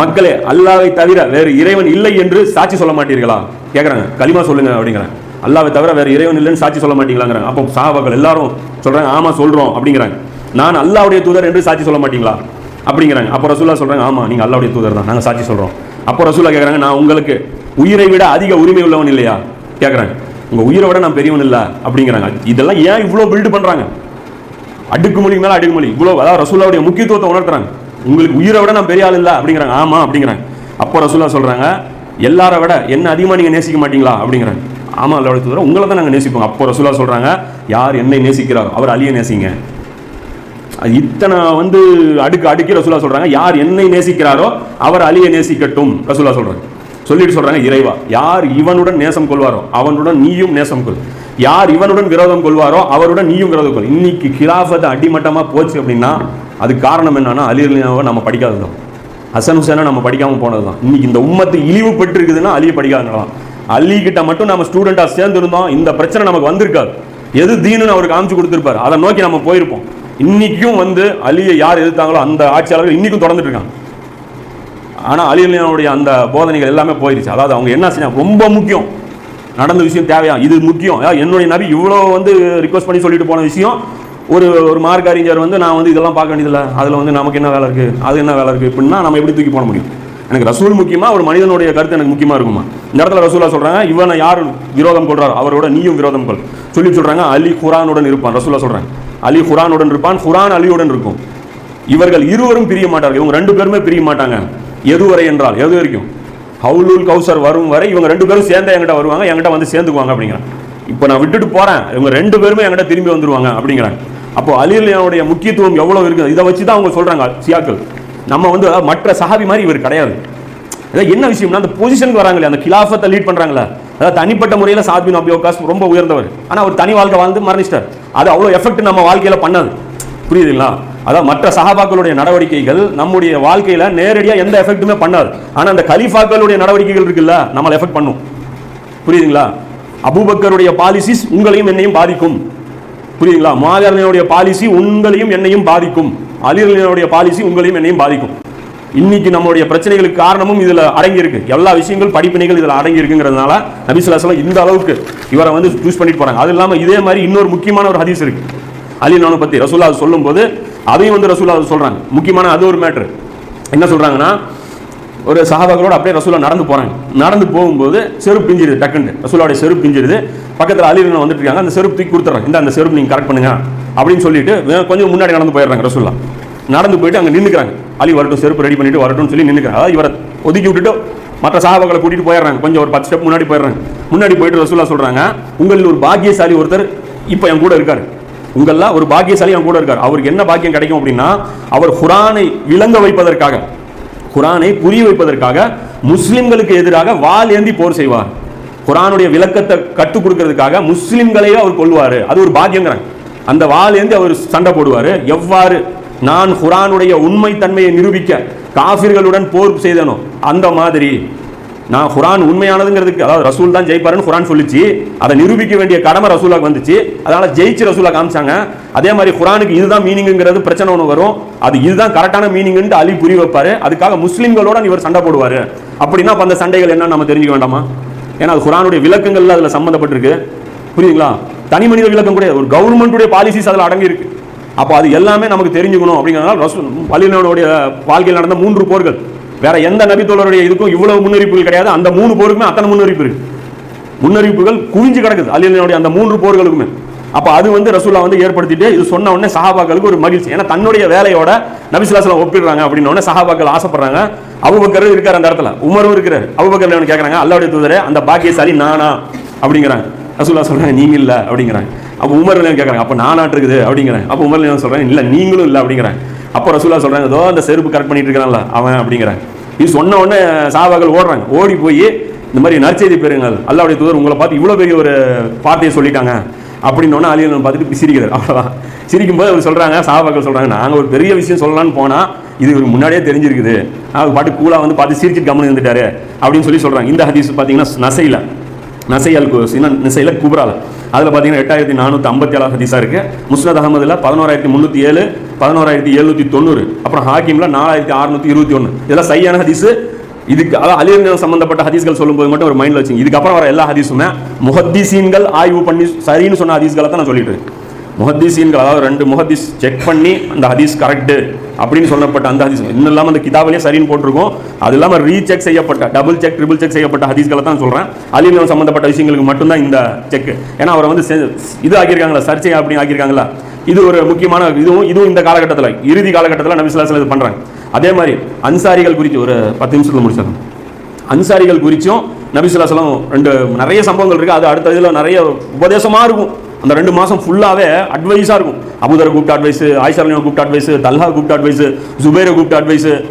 மக்களே அல்லாவை தவிர வேறு இறைவன் இல்லை என்று சாட்சி சொல்ல மாட்டீர்களா? கேட்குறாங்க களிமா சொல்லுங்க அப்படிங்கிறேன் அல்லாவை தவிர வேறு இறைவன் இல்லைன்னு சாட்சி சொல்ல மாட்டீங்களாங்கிறாங்க. அப்போ சாபாக்கள் எல்லாரும் சொல்கிறாங்க ஆமாம் சொல்கிறோம் அப்படிங்கிறாங்க. நான் அல்லாவுடைய தூதர் என்று சாட்சி சொல்ல மாட்டீங்களா? அப்படிங்கிறாங்க. அப்போ ரசூல்லா சொல்கிறாங்க ஆமாம் நீங்கள் அல்லாவுடைய தூதர் தான் நாங்கள் சாட்சி சொல்கிறோம் அப்போ ரசூல்லா கேட்குறாங்க நான் உங்களுக்கு உயிரை விட அதிக உரிமை உள்ளவன் இல்லையா? கேட்குறாங்க உங்கள் உயிரை விட நான் பெரியவன் இல்லை அப்படிங்கிறாங்க. இதெல்லாம் ஏன் இவ்வளோ பில்டு பண்றாங்க? அடுக்குமொழி மேல அடுக்குமொழி இவ்வளோ அதாவது ரசூல்லாவுடைய முக்கியத்துவத்தை உணர்த்துறாங்க. உங்களுக்கு உயிரை விட நான் பெரிய ஆள் இல்லை அப்படிங்கிறாங்க. ஆமாம் அப்படிங்கிறாங்க. அப்போ ரசூல்லா சொல்கிறாங்க எல்லாரை விட என்ன அதிகமாக நீங்கள் நேசிக்க மாட்டீங்களா? அப்படிங்கிறாங்க. ஆமாம் அல்லாவுடைய உங்களை தான் நாங்கள் நேசிப்போம். அப்போ ரசூலா சொல்கிறாங்க யார் என்னை நேசிக்கிறாரோ அவர் அழிய நேசிங்க. இத்தனை வந்து அடுக்கு அடுக்கி ரசூலா சொல்கிறாங்க யார் என்னை நேசிக்கிறாரோ அவர் அழிய நேசிக்கட்டும். ரசூலா சொல்கிறாங்க சொல்லிட்டு சொல்றாங்க இறைவா. யார் இவனுடன் நேசம் கொள்வாரோ அவனுடன் நீயும் நேசம் கொள். யார் இவனுடன் விரோதம் கொள்வாரோ அவருடன் நீயும் விரோதம் கொள். இன்னைக்கு கிலாஃபத்தை அடிமட்டமாக போச்சு அப்படின்னா அதுக்கு காரணம் என்னன்னா அலி நம்ம நம்ம படிக்காததுதான் ஹசன் ஹுசேனை நம்ம படிக்காமல் போனது தான். இன்னைக்கு இந்த உம்மத்து இழிவு இருக்குதுன்னா அலியை படிக்காதனாலாம் அலி கிட்ட மட்டும் நம்ம ஸ்டூடெண்டா சேர்ந்துருந்தோம் இந்த பிரச்சனை நமக்கு வந்திருக்காது. எது தீனுன்னு அவருக்கு காமிச்சு கொடுத்துருப்பாரு. அதை நோக்கி நம்ம போயிருப்போம். இன்னைக்கும் வந்து அலியை யார் எதிர்த்தாங்களோ அந்த ஆட்சியாளர்கள் இன்னைக்கும் தொடர்ந்துட்டு இருக்காங்க. ஆனால் அலி அந்த போதனைகள் எல்லாமே போயிருச்சு அதாவது அவங்க என்ன செஞ்சாங்க ரொம்ப முக்கியம். நடந்த விஷயம் தேவையா? இது முக்கியம். என்னுடைய நபி இவ்வளோ வந்து ரிக்வஸ்ட் பண்ணி சொல்லிட்டு போன விஷயம் ஒரு ஒரு மார்க் அறிஞர் வந்து நான் வந்து இதெல்லாம் பார்க்க வேண்டியதில்லை. அதில் வந்து நமக்கு என்ன வேலை இருக்குது அது என்ன வேலை இருக்குது இப்படின்னா நம்ம எப்படி தூக்கி போட முடியும்? எனக்கு ரசூல் முக்கியமாக ஒரு மனிதனுடைய கருத்து எனக்கு முக்கியமாக இருக்குமா? இந்த இடத்துல ரசூலா சொல்கிறாங்க இவனை யார் விரோதம் கொள்கிறார் அவரோட நீயும் விரோதம் கொள். சொல்லி சொல்கிறாங்க அலி குரானுடன் இருப்பான் ரசூலா சொல்கிறாங்க அலி குரானுடன் இருப்பான் குரான் அலியுடன் இருக்கும். இவர்கள் இருவரும் பிரிய மாட்டார்கள். இவங்க ரெண்டு பேருமே பிரிய மாட்டாங்க. எதுவரை என்றால் எது வரைக்கும்? ஹவுலுல் கௌசர் வரும் வரை இவங்க ரெண்டு பேரும் சேர்ந்து என்கிட்ட வருவாங்க என்கிட்ட வந்து சேர்ந்துக்குவாங்க அப்படிங்கிறாங்க. இப்போ நான் விட்டுட்டு போகிறேன் இவங்க ரெண்டு பேருமே என்கிட்ட திரும்பி வந்துருவாங்க அப்படிங்கிறாங்க. அப்போ அலியனுடைய முக்கியத்துவம் எவ்வளோ இருக்குது? இதை வச்சு தான் அவங்க சொல்கிறாங்க சியாக்கள். நம்ம வந்து மற்ற சஹாபி மாதிரி இவர் கிடையாது. அதாவது என்ன விஷயம்னா அந்த பொசிஷனுக்கு வராங்களே அந்த கிலாஃபத்தை லீட் பண்ணுறாங்களே அதாவது தனிப்பட்ட முறையில் சாத்பின் அபி ரொம்ப உயர்ந்தவர். ஆனால் அவர் தனி வாழ்க்கை வாழ்ந்து மரணிச்சிட்டார். அது அவ்வளோ எஃபெக்ட் நம்ம வாழ்க்கையில் பண்ணாது. புரியுதுங்களா? அதான் மற்ற சஹாபாக்களுடைய நடவடிக்கைகள் நம்முடைய வாழ்க்கையில நேரடியாக எந்த எஃபெக்ட்டுமே பண்ணாது. ஆனா அந்த கலீஃபாக்களுடைய நடவடிக்கைகள் இருக்குல்ல நம்மளை எஃபெக்ட் பண்ணும். புரியுதுங்களா? அபூபக்கருடைய பாலிசிஸ் உங்களையும் என்னையும் பாதிக்கும். புரியுதுங்களா? மாதவனுடைய பாலிசி உங்களையும் என்னையும் பாதிக்கும். அலிரலினுடைய பாலிசி உங்களையும் என்னையும் பாதிக்கும். இன்னைக்கு நம்மளுடைய பிரச்சனைகளுக்கு காரணமும் இதுல அடங்கியிருக்கு. எல்லா விஷயங்கள் படிப்பினைகள் இதுல அடங்கி இருக்குங்கிறதுனால இந்த அளவுக்கு இவரை வந்து சூஸ் பண்ணிட்டு போறாங்க. அது இல்லாம இதே மாதிரி இன்னொரு முக்கியமான ஒரு ஹதீஸ் இருக்கு. அலினானு பற்றி பத்தி ரசூல்லா சொல்லும்போது அதையும் வந்து ரசூல்லா சொல்றாங்க. முக்கியமான அது ஒரு மேட்ரு என்ன சொல்றாங்கன்னா ஒரு சகாபாக்களோட அப்படியே ரசூலா நடந்து போறாங்க. நடந்து போகும்போது செருப்பு பிஞ்சிருது டக்குன்னு. ரசூலாவுடைய செருப்பு பிஞ்சிருது. பக்கத்தில் அலிரன் வந்துட்டு இருக்காங்க அந்த செருப்பு தூக்கி கொடுத்துறாங்க இந்த அந்த செருப்பு நீங்க கரெக்ட் பண்ணுங்க அப்படின்னு சொல்லிட்டு கொஞ்சம் முன்னாடி நடந்து போயிடுறாங்க ரசூல்லா நடந்து போயிட்டு அங்கே நின்றுக்கிறாங்க அலி வரட்டும் செருப்பு ரெடி பண்ணிட்டு வரட்டும்னு சொல்லி நின்றுக்கிறாங்க அதாவது இவரை ஒதுக்கி விட்டுட்டு மற்ற சஹாபாக்களை கூட்டிட்டு போயிடுறாங்க. கொஞ்சம் ஒரு பத்து ஸ்டெப் முன்னாடி போயிடுறாங்க. முன்னாடி போயிட்டு ரசூலா சொல்றாங்க உங்களில் ஒரு பாக்கியசாலி ஒருத்தர் இப்போ என் கூட இருக்காரு. உங்கள ஒரு பாக்கியசாலி அவன் கூட இருக்கார். அவருக்கு என்ன பாக்கியம் கிடைக்கும் அப்படின்னா அவர் குரானை விளங்க வைப்பதற்காக குரானை புரிய வைப்பதற்காக முஸ்லிம்களுக்கு எதிராக வால் ஏந்தி போர் செய்வார். குரானுடைய விளக்கத்தை கற்றுக் கொடுக்கறதுக்காக முஸ்லிம்களையே அவர் கொள்வார் அது ஒரு பாக்கியங்கிறாங்க. அந்த வால் ஏந்தி அவர் சண்டை போடுவாரு. எவ்வாறு நான் குரானுடைய உண்மை தன்மையை நிரூபிக்க காஃபிர்களுடன் போர் செய்தனோ அந்த மாதிரி நான் குரான் உண்மையானதுங்கிறதுக்கு அதாவது ரசூல் தான் ஜெயிப்பாருன்னு குரான் சொல்லிச்சு. அதை நிரூபிக்க வேண்டிய கடமை ரசூலாக்கு வந்துச்சு. அதனால ஜெயிச்சு ரசூலா காமிச்சாங்க. அதே மாதிரி குரானுக்கு இதுதான் மீனிங்கிறது பிரச்சனை ஒன்று வரும். அது இதுதான் கரெக்டான மீனிங்னு அலி புரி வைப்பாரு. அதுக்காக முஸ்லீம்களோட இவர் சண்டை போடுவார். அப்படின்னா அந்த சண்டைகள் என்ன நம்ம தெரிஞ்சுக்க வேண்டாமா? ஏன்னா அது குரானுடைய விளக்கங்கள்ல அதில் சம்மந்தப்பட்டிருக்கு புரியுதுங்களா? தனி மனித விளக்கம் கூட ஒரு கவர்மெண்ட்டுடைய பாலிசிஸ் அதில் அடங்கியிருக்கு. அப்போ அது எல்லாமே நமக்கு தெரிஞ்சுக்கணும் அப்படிங்கிறதுனால ரசூல் அலினோடைய வாழ்க்கையில் நடந்த மூன்று போர்கள். வேற எந்த நபித்தோழருடைய இதுக்கும் இவ்வளவு முன்னறிப்புகள் கிடையாது. அந்த மூணு போருக்குமே அத்தனை முன்னறிப்பு இருக்கு. முன்னறிப்புகள் குவிஞ்சு கிடக்குது. அலினுடைய அந்த மூன்று போர்களுக்குமே. அப்போ அது வந்து ரசூல்லா வந்து ஏற்படுத்திட்டு இது சொன்ன உடனே சஹாபாக்களுக்கு ஒரு மகிழ்ச்சி. ஏன்னா தன்னுடைய வேலையோட நபிசுலாசலம் ஒப்பிடுறாங்க அப்படின்னு உடனே சஹாபாக்கள் ஆசைப்படுறாங்க. அவுபக்கர் இருக்கார் அந்த இடத்துல. உமரும் இருக்கிறார். அவுபக்கர் என்ன கேட்குறாங்க அல்லாவுடைய தூதரே அந்த பாக்கியசாலி நானா? அப்படிங்கிறாங்க. ரசூல்லா சொல்றாங்க நீங்க இல்ல. அப்படிங்கிறாங்க. அப்போ உமர் கேட்குறாங்க அப்போ நானாட்டு இருக்குது. அப்படிங்கிறாங்க. அப்போ உமர் என்ன சொல்றாங்க இல்ல நீங்களும் இல்ல. அப்படிங்கிறாங்க. அப்போ ரசூலா சொல்றாங்க ஏதோ அந்த செருப்பு கரெக்ட் பண்ணிட்டு இருக்கான்ல அவன் அப்படிங்கிறாங்க. இது சொன்ன உடனே சாபாக்கள் ஓடுறாங்க. ஓடி போய் இந்த மாதிரி நற்செய்தி பெறுங்கள். அல்லாவுடைய தூதர் உங்களை பார்த்து இவ்வளோ பெரிய ஒரு வார்த்தையை சொல்லிட்டாங்க. அப்படின்னு ஒன்று அலியன் பார்த்துட்டு சிரிக்கிறார் அவ்வளோதான் சிரிக்கும்போது அவர் சொல்கிறாங்க சாபாக்கள் சொல்கிறாங்க நாங்கள் ஒரு பெரிய விஷயம் சொல்லலாம்னு போனால் இது இவருக்கு முன்னாடியே தெரிஞ்சிருக்குது. அவர் பாட்டு கூலாக வந்து பார்த்து சிரிச்சிட்டு கம்முன்னு இருந்துட்டாரு. அப்படின்னு சொல்லி சொல்கிறாங்க இந்த ஹதீஸ் பார்த்தீங்கன்னா நசையில். நசையல் நசையில் குப்ரால அதில் பார்த்தீங்கன்னா எட்டாயிரத்தி நானூற்றி ஐம்பத்தி ஏழாவது ஹதீஸாக இருக்குது முஸ்னத் அகமதில் பதினோராயிரத்தி முந்நூற்றி ஏழு பதினோராயிரத்தி எழுநூற்றி தொண்ணூறு அப்புறம் ஹாக்கிமில் நாலாயிரத்தி அறுநூற்றி இருபத்தி ஒன்று இதெல்லாம் சரியான ஹதீஸு. இதுக்கு அதாவது அலிரங்கள் சம்பந்தப்பட்ட ஹதீஸ்கள் சொல்லும்போது மட்டும் ஒரு மைண்டில் வச்சுங்க. இதுக்கப்புறம் வர எல்லா ஹதீஸுமே முஹத்தீசீன்கள் ஆய்வு பண்ணி சரின்னு சொன்ன ஹதீஸ்களை தான் நான் சொல்லிட்டு இருக்கேன். முஹத்தீசீன்கள் அதாவது ரெண்டு முஹத்தீஸ் செக் பண்ணி அந்த ஹதீஸ் கரெக்டு அப்படின்னு சொல்லப்பட்ட அந்த ஹதீஸ் இன்னும் இல்லாமல் அந்த கிதாபிலே சரின்னு போட்டிருக்கோம். அது இல்லாமல் ரீசெக் செய்யப்பட்ட டபுள் செக் ட்ரிபிள் செக் செய்யப்பட்ட ஹதீஸ்களை தான் சொல்கிறேன் அலிமியம் சம்மந்தப்பட்ட விஷயங்களுக்கு மட்டும்தான் இந்த செக் ஏன்னா அவரை வந்து இது ஆக்கியிருக்காங்களா? சர்ச்சை அப்படின்னு ஆக்கியிருக்காங்களா? இது ஒரு முக்கியமான இதுவும் இதுவும் இந்த காலகட்டத்தில் இறுதி காலகட்டத்தில் நபிசுல்லாசலம் இது பண்ணுறாங்க அதே மாதிரி அன்சாரிகள் குறித்து ஒரு பத்து நிமிஷத்தில் முடிச்சிடணும் அன்சாரிகள் குறித்தும் நபிசுல்லாசலம் ரெண்டு நிறைய சம்பவங்கள் இருக்குது அது அடுத்த இதில் நிறைய உபதேசமாக இருக்கும். அந்த ரெண்டு மாதம் ஃபுல்லாகவே அட்வைஸாக இருக்கும். அபுதரை கூப்பிட்டு அட்வைஸ் ஆயிஷாரணியை கூப்பிட்டு அட்வைஸ் தல்ஹா கூப்பிட்டு அட்வைஸ் ஜுபேரை கூப்பிட்டு அட்வைஸ்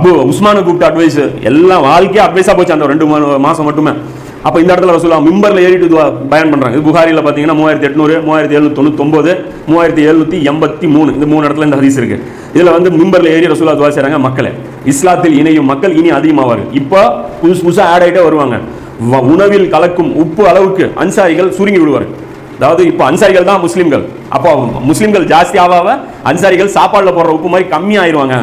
அபு உஸ்மானை கூப்பிட்டு அட்வைஸ் எல்லாம் வாழ்க்கையே அட்வைஸாக போச்சு அந்த ரெண்டு மாதம் மட்டுமே. அப்போ இந்த இடத்துல ரசூலா மிம்பரில் ஏறிட்டு பயன் பண்ணுறாங்க இது புகாரியில் பார்த்தீங்கன்னா மூவாயிரத்தி எட்நூறு மூவாயிரத்தி எழுநூத்தி தொண்ணூத்தொம்பது மூவாயிரத்தி எழுநூற்றி எண்பத்தி மூணு. இந்த மூணு இடத்துல இந்த ஹதீஸ் இருக்கு. இதில் வந்து மிம்பரில் ஏறி ரசூலா துவா செய்கிறாங்க மக்களே. இஸ்லாத்தில் இணையும் மக்கள் இனி அதிகமாவார்கள். இப்போ புதுசு புதுசாக ஆட் ஆகிட்டே வருவாங்க. வ- உணவில் கலக்கும் உப்பு அளவுக்கு அன்சாரிகள் சுருங்கி விடுவார்கள். அதாவது இப்போ அன்சாரிகள் தான் முஸ்லீம்கள். அப்போ முஸ்லீம்கள் ஜாஸ்தி ஆவாவ அன்சாரிகள் சாப்பாடில் போடுற உப்பு மாதிரி கம்மியாயிருவாங்க.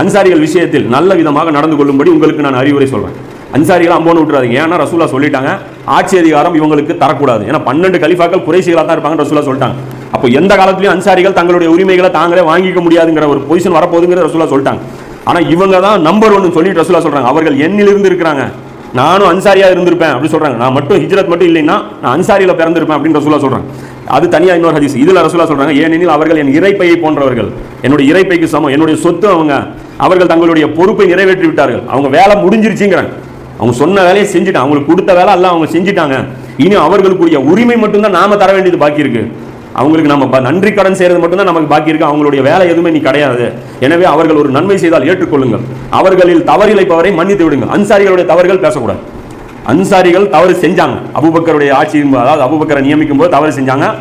அன்சாரிகள் விஷயத்தில் நல்ல விதமாக நடந்து கொள்ளும்படி உங்களுக்கு நான் அறிவுரை சொல்கிறேன் அன்சாரிகளை அம்போன்னு விட்டுறாதீங்க. ஏன்னா ரசூலா சொல்லிட்டாங்க. ஆட்சி அதிகாரம் இவங்களுக்கு தரக்கூடாது. ஏன்னா பன்னெண்டு கலிஃபாக்கள் குறைசிகளாக தான் இருப்பாங்க ரசூலா சொல்லிட்டாங்க. அப்போ எந்த காலத்துலையும் அன்சாரிகள் தங்களுடைய உரிமைகளை தாங்களே வாங்கிக்க முடியாதுங்கிற ஒரு பொசிஷன் வரப்போகுதுங்கிற ரசூலா சொல்லிட்டாங்க. ஆனால் இவங்க தான் நம்பர் ஒன்று சொல்லிட்டு ரசூலா சொல்கிறாங்க அவர்கள் எண்ணிலிருந்து இருக்கிறாங்க. நானும் அன்சாரியாக இருந்திருப்பேன் அப்படின்னு சொல்கிறாங்க நான் மட்டும் ஹிஜ்ரத் மட்டும் இல்லைன்னா நான் அன்சாரியில் பிறந்திருப்பேன் அப்படின்னு ரசூலா சொல்கிறேன் அது தனியாக இன்னொரு ஹதீஸ். இதில் ரசூலா சொல்கிறாங்க ஏனெனில் அவர்கள் என் இறைப்பையை போன்றவர்கள். என்னுடைய இறைப்பைக்கு சமம். என்னுடைய சொத்து அவங்க. அவர்கள் தங்களுடைய பொறுப்பை நிறைவேற்றி விட்டார்கள். அவங்க வேலை முடிஞ்சிருச்சுங்கிறாங்க. அவங்க சொன்ன வேலையை செஞ்சுட்டாங்க. அவங்களுக்கு கொடுத்த வேலை எல்லாம் அவங்க செஞ்சுட்டாங்க. இனி அவர்களுக்குரிய உரிமை மட்டும்தான் நாம தர வேண்டியது பாக்கி இருக்கு. அவங்களுக்கு நம்ம ப- நன்றி கடன் செய்யறது மட்டும்தான் நமக்கு பாக்கி இருக்கு. அவங்களுடைய வேலை எதுவுமே நீ கிடையாது. எனவே அவர்கள் ஒரு நன்மை செய்தால் ஏற்றுக்கொள்ளுங்கள். அவர்களில் தவறிழைப்பவரை மன்னித்து விடுங்கள். அன்சாரிகளுடைய தவறுகள் பேசக்கூடாது. அன்சாரிகள் தவறு செஞ்சாங்க. அபூபக்கருடைய ஆட்சி அதாவது அபூபக்கரை நியமிக்கும் போது தவறு செஞ்சாங்க.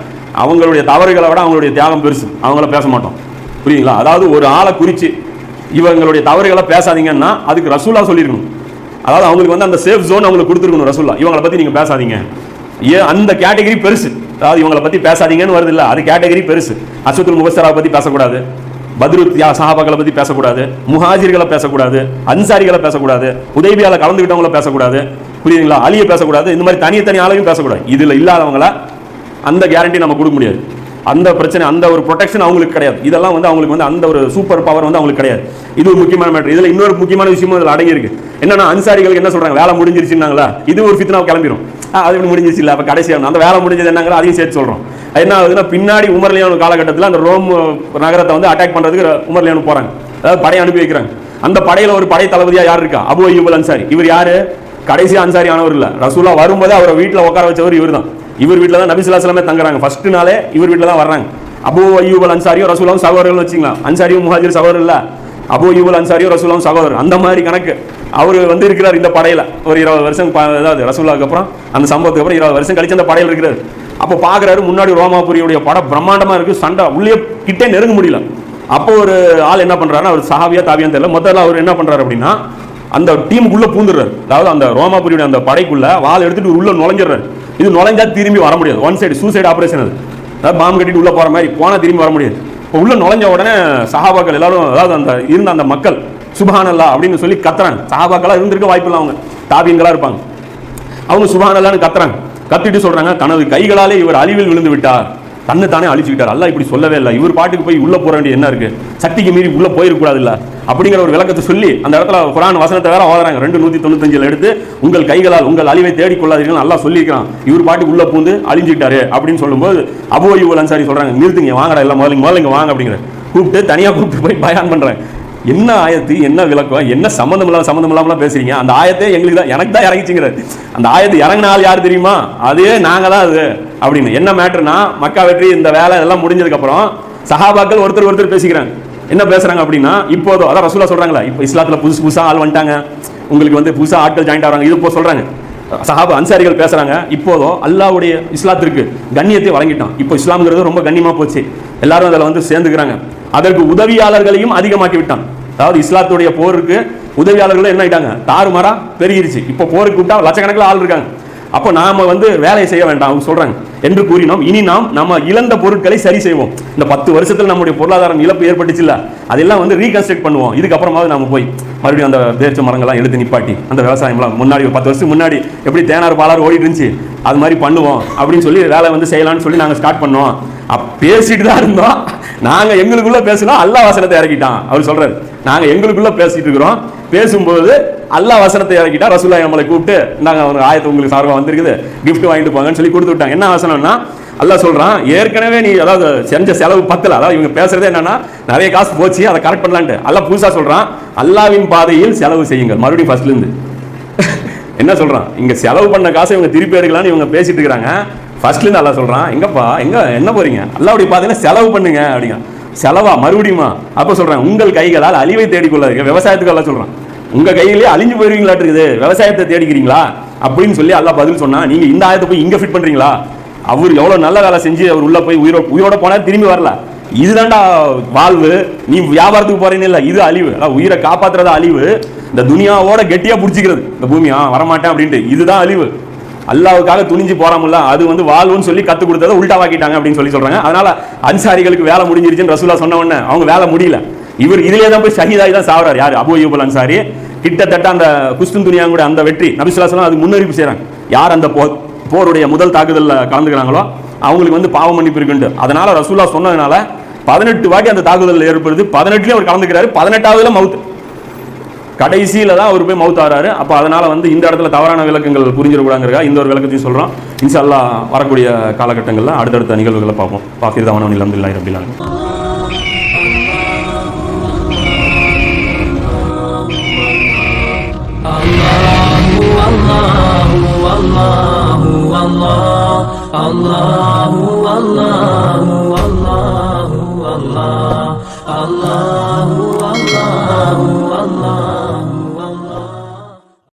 அவங்களுடைய தவறுகளை விட அவங்களுடைய தியாகம் பெருசு. அவங்கள பேச மாட்டோம். புரியுங்களா அதாவது ஒரு ஆளை குறித்து இவங்களுடைய தவறுகளை பேசாதீங்கன்னா அதுக்கு ரசூலா சொல்லியிருக்கணும் அதாவது அவங்களுக்கு வந்து அந்த சேஃப் ஜோன் அவங்களுக்கு கொடுத்துருக்கணும் ரசூல்லா இவங்களை பற்றி நீங்கள் பேசாதீங்க. ஏன்? அந்த கேட்டகரி பெருசு. அதாவது இவங்களை பற்றி பேசாதீங்கன்னு வருது இல்லை. அது கேட்டகரி பெருசு. அஸ்வத்துல் முபஸ்ஸரா பற்றி பேசக்கூடாது. பத்ரு சஹாபாக்களை பற்றி பேசக்கூடாது. முஹாஜிர்களை பேசக்கூடாது. அன்சாரிகளை பேசக்கூடாது. உதவியால் கலந்துக்கிட்டவங்கள பேசக்கூடாது. புரியுதுங்களா? அழிய பேசக்கூடாது. இந்த மாதிரி தனித்தனி ஆளையும் பேசக்கூடாது. இதில் இல்லாதவங்கள அந்த கேரண்டி நம்ம கொடுக்க முடியாது. அந்த பிரச்சனை அந்த ஒரு ப்ரொடெக்ஷன் அவங்களுக்கு கிடையாது. இதெல்லாம் வந்து அவங்களுக்கு வந்து அந்த ஒரு சூப்பர் பவர் வந்து அவங்களுக்கு கிடையாது. இது ஒரு முக்கியமான மேட்டர் இதில் இன்னொரு முக்கியமான விஷயமும் இதில் அடங்கியிருக்கு. என்னன்னா அன்சாரிகளுக்கு என்ன சொல்கிறாங்க வேலை முடிஞ்சிருச்சுன்னாங்களா? இது ஒரு ஃபித்னா கிளம்பிடும் அது முடிஞ்சிச்சு இல்லை. அப்போ அப்ப அந்த வேலை முடிஞ்சது என்னங்கிற அதையும் சேர்த்து சொல்றோம். என்ன ஆகுதுன்னா பின்னாடி உமர்லியானு காலகட்டத்தில் அந்த ரோம் நகரத்தை வந்து அட்டாக் பண்ணுறதுக்கு உமர்லியானு போகிறாங்க அதாவது படையை அனுப்பி வைக்கிறாங்க. அந்த படையில் ஒரு படை தளபதியாக யார் இருக்கா? அபு அய்யூப் அன்சாரி. இவர் யார்? கடைசி அன்சாரி ஆனவர் இல்லை. ரசூலா வரும்போதே அவரை வீட்டில் உட்கார வச்சவர் இவர் தான் இவர் வீட்டில் தான் நபிசுல்லாஸ்லாமே தங்குறாங்க. ஃபஸ்ட்டு நாளே இவர் வீட்டில் தான் வர்றாங்க. அபு அய்யூபல் அன்சாரியும் ரசூலாவும் சகோதரர்கள் வச்சுக்கலாம். அன்சாரியும் முஹாஜிர் சகோதரர் இல்லை. அபு அய்யூபல் அன்சாரியும் ரசூலாவும் சகோதரர். அந்த மாதிரி கணக்கு. அவர் வந்து இருக்கிறார் இந்த படையில. ஒரு இருபது வருஷம் அதாவது ரசூலாவுக்கு அப்புறம் அந்த சம்பவத்துக்கு அப்புறம் இருபது வருஷம் கழிச்சு அந்த படையில் இருக்கிறார். அப்போ பார்க்குறாரு முன்னாடி ரோமாபுரியுடைய படம் பிரம்மாண்டமா இருக்கு சண்டை உள்ளே கிட்டே நெருங்க முடியல. அப்போ ஒரு ஆள் என்ன பண்ணுறாருன்னா அவர் சஹாவியா தாவியான்னு தெரியல முதல்ல அவர் என்ன பண்றாரு அப்படின்னா அந்த டீமுக்குள்ள பூந்துடுறாரு. அதாவது அந்த ரோமாபுரியுடைய அந்த படைக்குள்ள வாள் எடுத்துட்டு உள்ள நுழைஞ்சிடுறாரு. இது நுழைஞ்சா திரும்பி வர முடியாது. ஒன் சைடு சூசைடு ஆபரேஷன் அது. அதாவது பாம்பு கட்டிட்டு உள்ள போற மாதிரி போனா திரும்பி வர முடியாது. இப்போ உள்ள நுழைஞ்ச உடனே சஹாபாக்கள் எல்லாரும் அதாவது அந்த இருந்த அந்த மக்கள் சுபானல்லா அப்படின்னு சொல்லி கத்துறாங்க. சஹாபாக்களா இருந்திருக்க வாய்ப்பு இல்லை அவங்க. தாபியங்களா இருப்பாங்க. அவங்க சுபானல்லான்னு கத்துறாங்க. கத்திட்டு சொல்றாங்க தனது கைகளாலே இவர் அழிவில் விழுந்து விட்டார். தன்னை தானே அழிச்சுக்கிட்டார். அல்ல இப்படி சொல்லவே இல்லை. இவர் பாட்டுக்கு போய் உள்ள போற வேண்டிய என்ன இருக்கு? சக்திக்கு மீறி உள்ள போயிருக்கூடாது இல்ல அப்படிங்கிற ஒரு விளக்கத்தை சொல்லி அந்த இடத்துல குரான் வசனத்தை வேற ஓதுறாங்க ரெண்டு நூத்தி தொண்ணூத்தஞ்சில் எடுத்து உங்கள் கைகளால் உங்கள் அழிவை தேடிக் கொள்ளாதீர்கள். நல்லா சொல்லியிருக்கான் இவர் பாட்டுக்கு உள்ள பூந்து அழிஞ்சுக்கிட்டாரு அப்படின்னு சொல்லும்போது அபோ அய்யூப் அன்சாரி சொல்றாங்க நிறுத்துங்க வாங்கடா எல்லாம் முதல்ல முதல்ல வாங்க அப்படிங்கிற கூப்பிட்டு தனியா கூப்பிட்டு போய் பயான் பண்றேன். என்ன ஆயத்து என்ன விளக்கம் என்ன சம்மந்தம் இல்லாமல் சம்மந்தம் இல்லாமலாம் பேசுறீங்க? அந்த ஆயத்தே எங்களுக்கு தான் எனக்கு தான் இறங்கிச்சுங்கிறாரு. அந்த ஆயத்து இறங்கின ஆள் யார் தெரியுமா? அதே நாங்கள் தான் அது அப்படின்னு. என்ன மேட்ருனா மக்கா வெற்றி இந்த வேலை எல்லாம் முடிஞ்சதுக்கு அப்புறம் சஹாபாக்கள் ஒருத்தர் ஒருத்தர் பேசிக்கிறாங்க. என்ன பேசுறாங்க அப்படின்னா இப்போதோ அதான் ரசூலா சொல்றாங்களா இப்போ இஸ்லாத்துல புதுசு புதுசாக ஆள் வந்துட்டாங்க. உங்களுக்கு வந்து புதுசாக ஆட்கள் ஜாயிண்ட் ஆகிறாங்க. இது இப்போ சொல்றாங்க. சஹாபா அன்சாரிகள் பேசுறாங்க. இப்போதோ அல்லாவுடைய இஸ்லாத்திற்கு கண்ணியத்தை வழங்கிட்டான். இப்போ இஸ்லாம்ங்கிறது ரொம்ப கண்ணியமா போச்சு. எல்லாரும் அதில் வந்து சேர்ந்துக்கிறாங்க. அதற்கு உதவியாளர்களையும் அதிகமாக்கி விட்டான். அதாவது இஸ்லாத்துடைய போருக்கு உதவியாளர்கள் என்ன ஆயிட்டாங்க? தாறுமாறா பெருகிருச்சு. இப்போ போருக்கு விட்டா லட்சக்கணக்கில் ஆள் இருக்காங்க. அப்போ நாம வந்து வேலையை செய்ய வேண்டாம் அவங்க சொல்றாங்க. என்று கூறினோம். இனி நாம் நம்ம இழந்த பொருட்களை சரி செய்வோம். இந்த பத்து வருஷத்தில் நம்முடைய பொருளாதாரம் இழப்பு ஏற்பட்டுச்சுல்ல அதெல்லாம் வந்து ரீகன்ஸ்ட்ரக்ட் பண்ணுவோம். இதுக்கப்புறமாவது நம்ம போய் மறுபடியும் அந்த பேர்ச்ச மரங்கள்லாம் எடுத்து நிப்பாட்டி அந்த விவசாயம்லாம் முன்னாடி ஒரு பத்து வருஷத்துக்கு முன்னாடி எப்படி தேனார் பாலார் ஓடிட்டு இருந்துச்சு? அது மாதிரி பண்ணுவோம். அப்படின்னு சொல்லி வேலை வந்து செய்யலாம்னு சொல்லி நாங்கள் ஸ்டார்ட் பண்ணோம். அப் பேசிட்டு தான் இருந்தோம். நாங்கள் எங்களுக்குள்ள பேசினோம். அல்லா வசனத்தை இறக்கிட்டான். அவர் சொல்றாரு. நாங்கள் எங்களுக்குள்ள பேசிட்டு இருக்கிறோம். பேசும்போது அல்லாஹ் வசனத்தை இறக்கிட்டா ரசூல்லா நம்மளை கூப்பிட்டு நாங்க அவங்க ஆயத்து உங்களுக்கு சார்பாக வந்திருக்குது கிஃப்ட் வாங்கிட்டு போங்கன்னு சொல்லி கொடுத்து விட்டாங்க. என்ன வசனம்னா அல்லா சொல்றான் ஏற்கனவே நீ அதாவது செஞ்ச செலவு பத்தல. அதாவது இவங்க பேசுறதே என்னன்னா நிறைய காசு போச்சு அதை கரெக்ட் பண்ணலான்ட்டு. அல்லாஹ் புதுசா சொல்றான் அல்லாவின் பாதையில் செலவு செய்யுங்கள். மறுபடியும் ஃபர்ஸ்ட்ல இருந்து. என்ன சொல்றான்? இங்க செலவு பண்ண காசை இவங்க திருப்பி எடுக்கலாம்னு இவங்க பேசிட்டு இருக்காங்க. ஃபர்ஸ்ட்ல இருந்து சொல்கிறான் சொல்றான் எங்கப்பா எங்க என்ன போறீங்க? அல்லாவுடைய பாதையில செலவு பண்ணுங்க அப்படிங்க. செலவா? மறுபடியுமா? அப்ப சொல்றேன் உங்கள் கைகளால் அழிவை தேடிக்கொள்ளாதீங்க. விவசாயத்துக்கு எல்லாம் சொல்றான். உங்க கையிலேயே அழிஞ்சு போயிருவீங்களாட்டு இருக்குது. விவசாயத்தை தேடிக்கிறீங்களா? அப்படின்னு சொல்லி எல்லாம் பதில் சொன்னா நீங்க இந்த ஆயத்தை போய் இங்க ஃபிட் பண்றீங்களா? அவர் எவ்வளவு நல்ல வேலை செஞ்சு அவர் உள்ள போய் உயிரோ உயிரோட போனா திரும்பி வரல. இதுதான்டா வாழ்வு. நீ வியாபாரத்துக்கு போறேன்னு இல்ல இது அழிவு. அதான் உயிரை காப்பாத்துறதா அழிவு. இந்த துனியாவோட கெட்டியா புடிச்சிக்கிறது. இந்த பூமியா வரமாட்டேன் அப்படின்ட்டு. இதுதான் அழிவு. அல்லாவுக்காக துணிஞ்சு போறாமல்ல அது வந்து வாழ்வுன்னு சொல்லி கத்து கொடுத்ததை உள்டாவாக்கிட்டாங்க அப்படின்னு சொல்லி சொல்றாங்க. அதனால அன்சாரிகளுக்கு வேலை முடிஞ்சிருச்சுன்னு ரசூலா சொன்ன உடனே அவங்க வேலை முடியல. இவர் இதுலயே தான் போய் ஷஹீதாகி தான் சாவறாரு. யார்? அபு அய்யூப் அன்சாரி கிட்டத்தட்ட அந்த குஸ்துன் கூட அந்த வெற்றி. நபிசுல்லாசலம் அது முன்னறிவிப்பு செய்கிறாங்க யார் அந்த போ போருடைய முதல் தாக்குதலில் கலந்துக்கிறாங்களோ அவங்களுக்கு வந்து பாவ மன்னிப்பு இருக்குண்டு அதனால ரசூலா சொன்னதுனால பதினெட்டு வாட்டி அந்த தாக்குதல் ஏற்படுது. பதினெட்டுலேயும் அவர் கலந்துக்கிறாரு. பதினெட்டாவதுல மவுத் கடைசியில் தான் அவர் போய் மவுத் ஆறாரு. அப்போ அதனால் வந்து இந்த இடத்துல தவறான விளக்கங்கள் புரிஞ்சிடக்கூடாங்கிறக்கா இந்த ஒரு விளக்கத்தையும் சொல்கிறோம் இன்ஷா வரக்கூடிய காலகட்டங்களில் அடுத்தடுத்த நிகழ்வுகளை பார்ப்போம். பாக்கிர் தவணம் அலமதுல்லாஹி ரபில்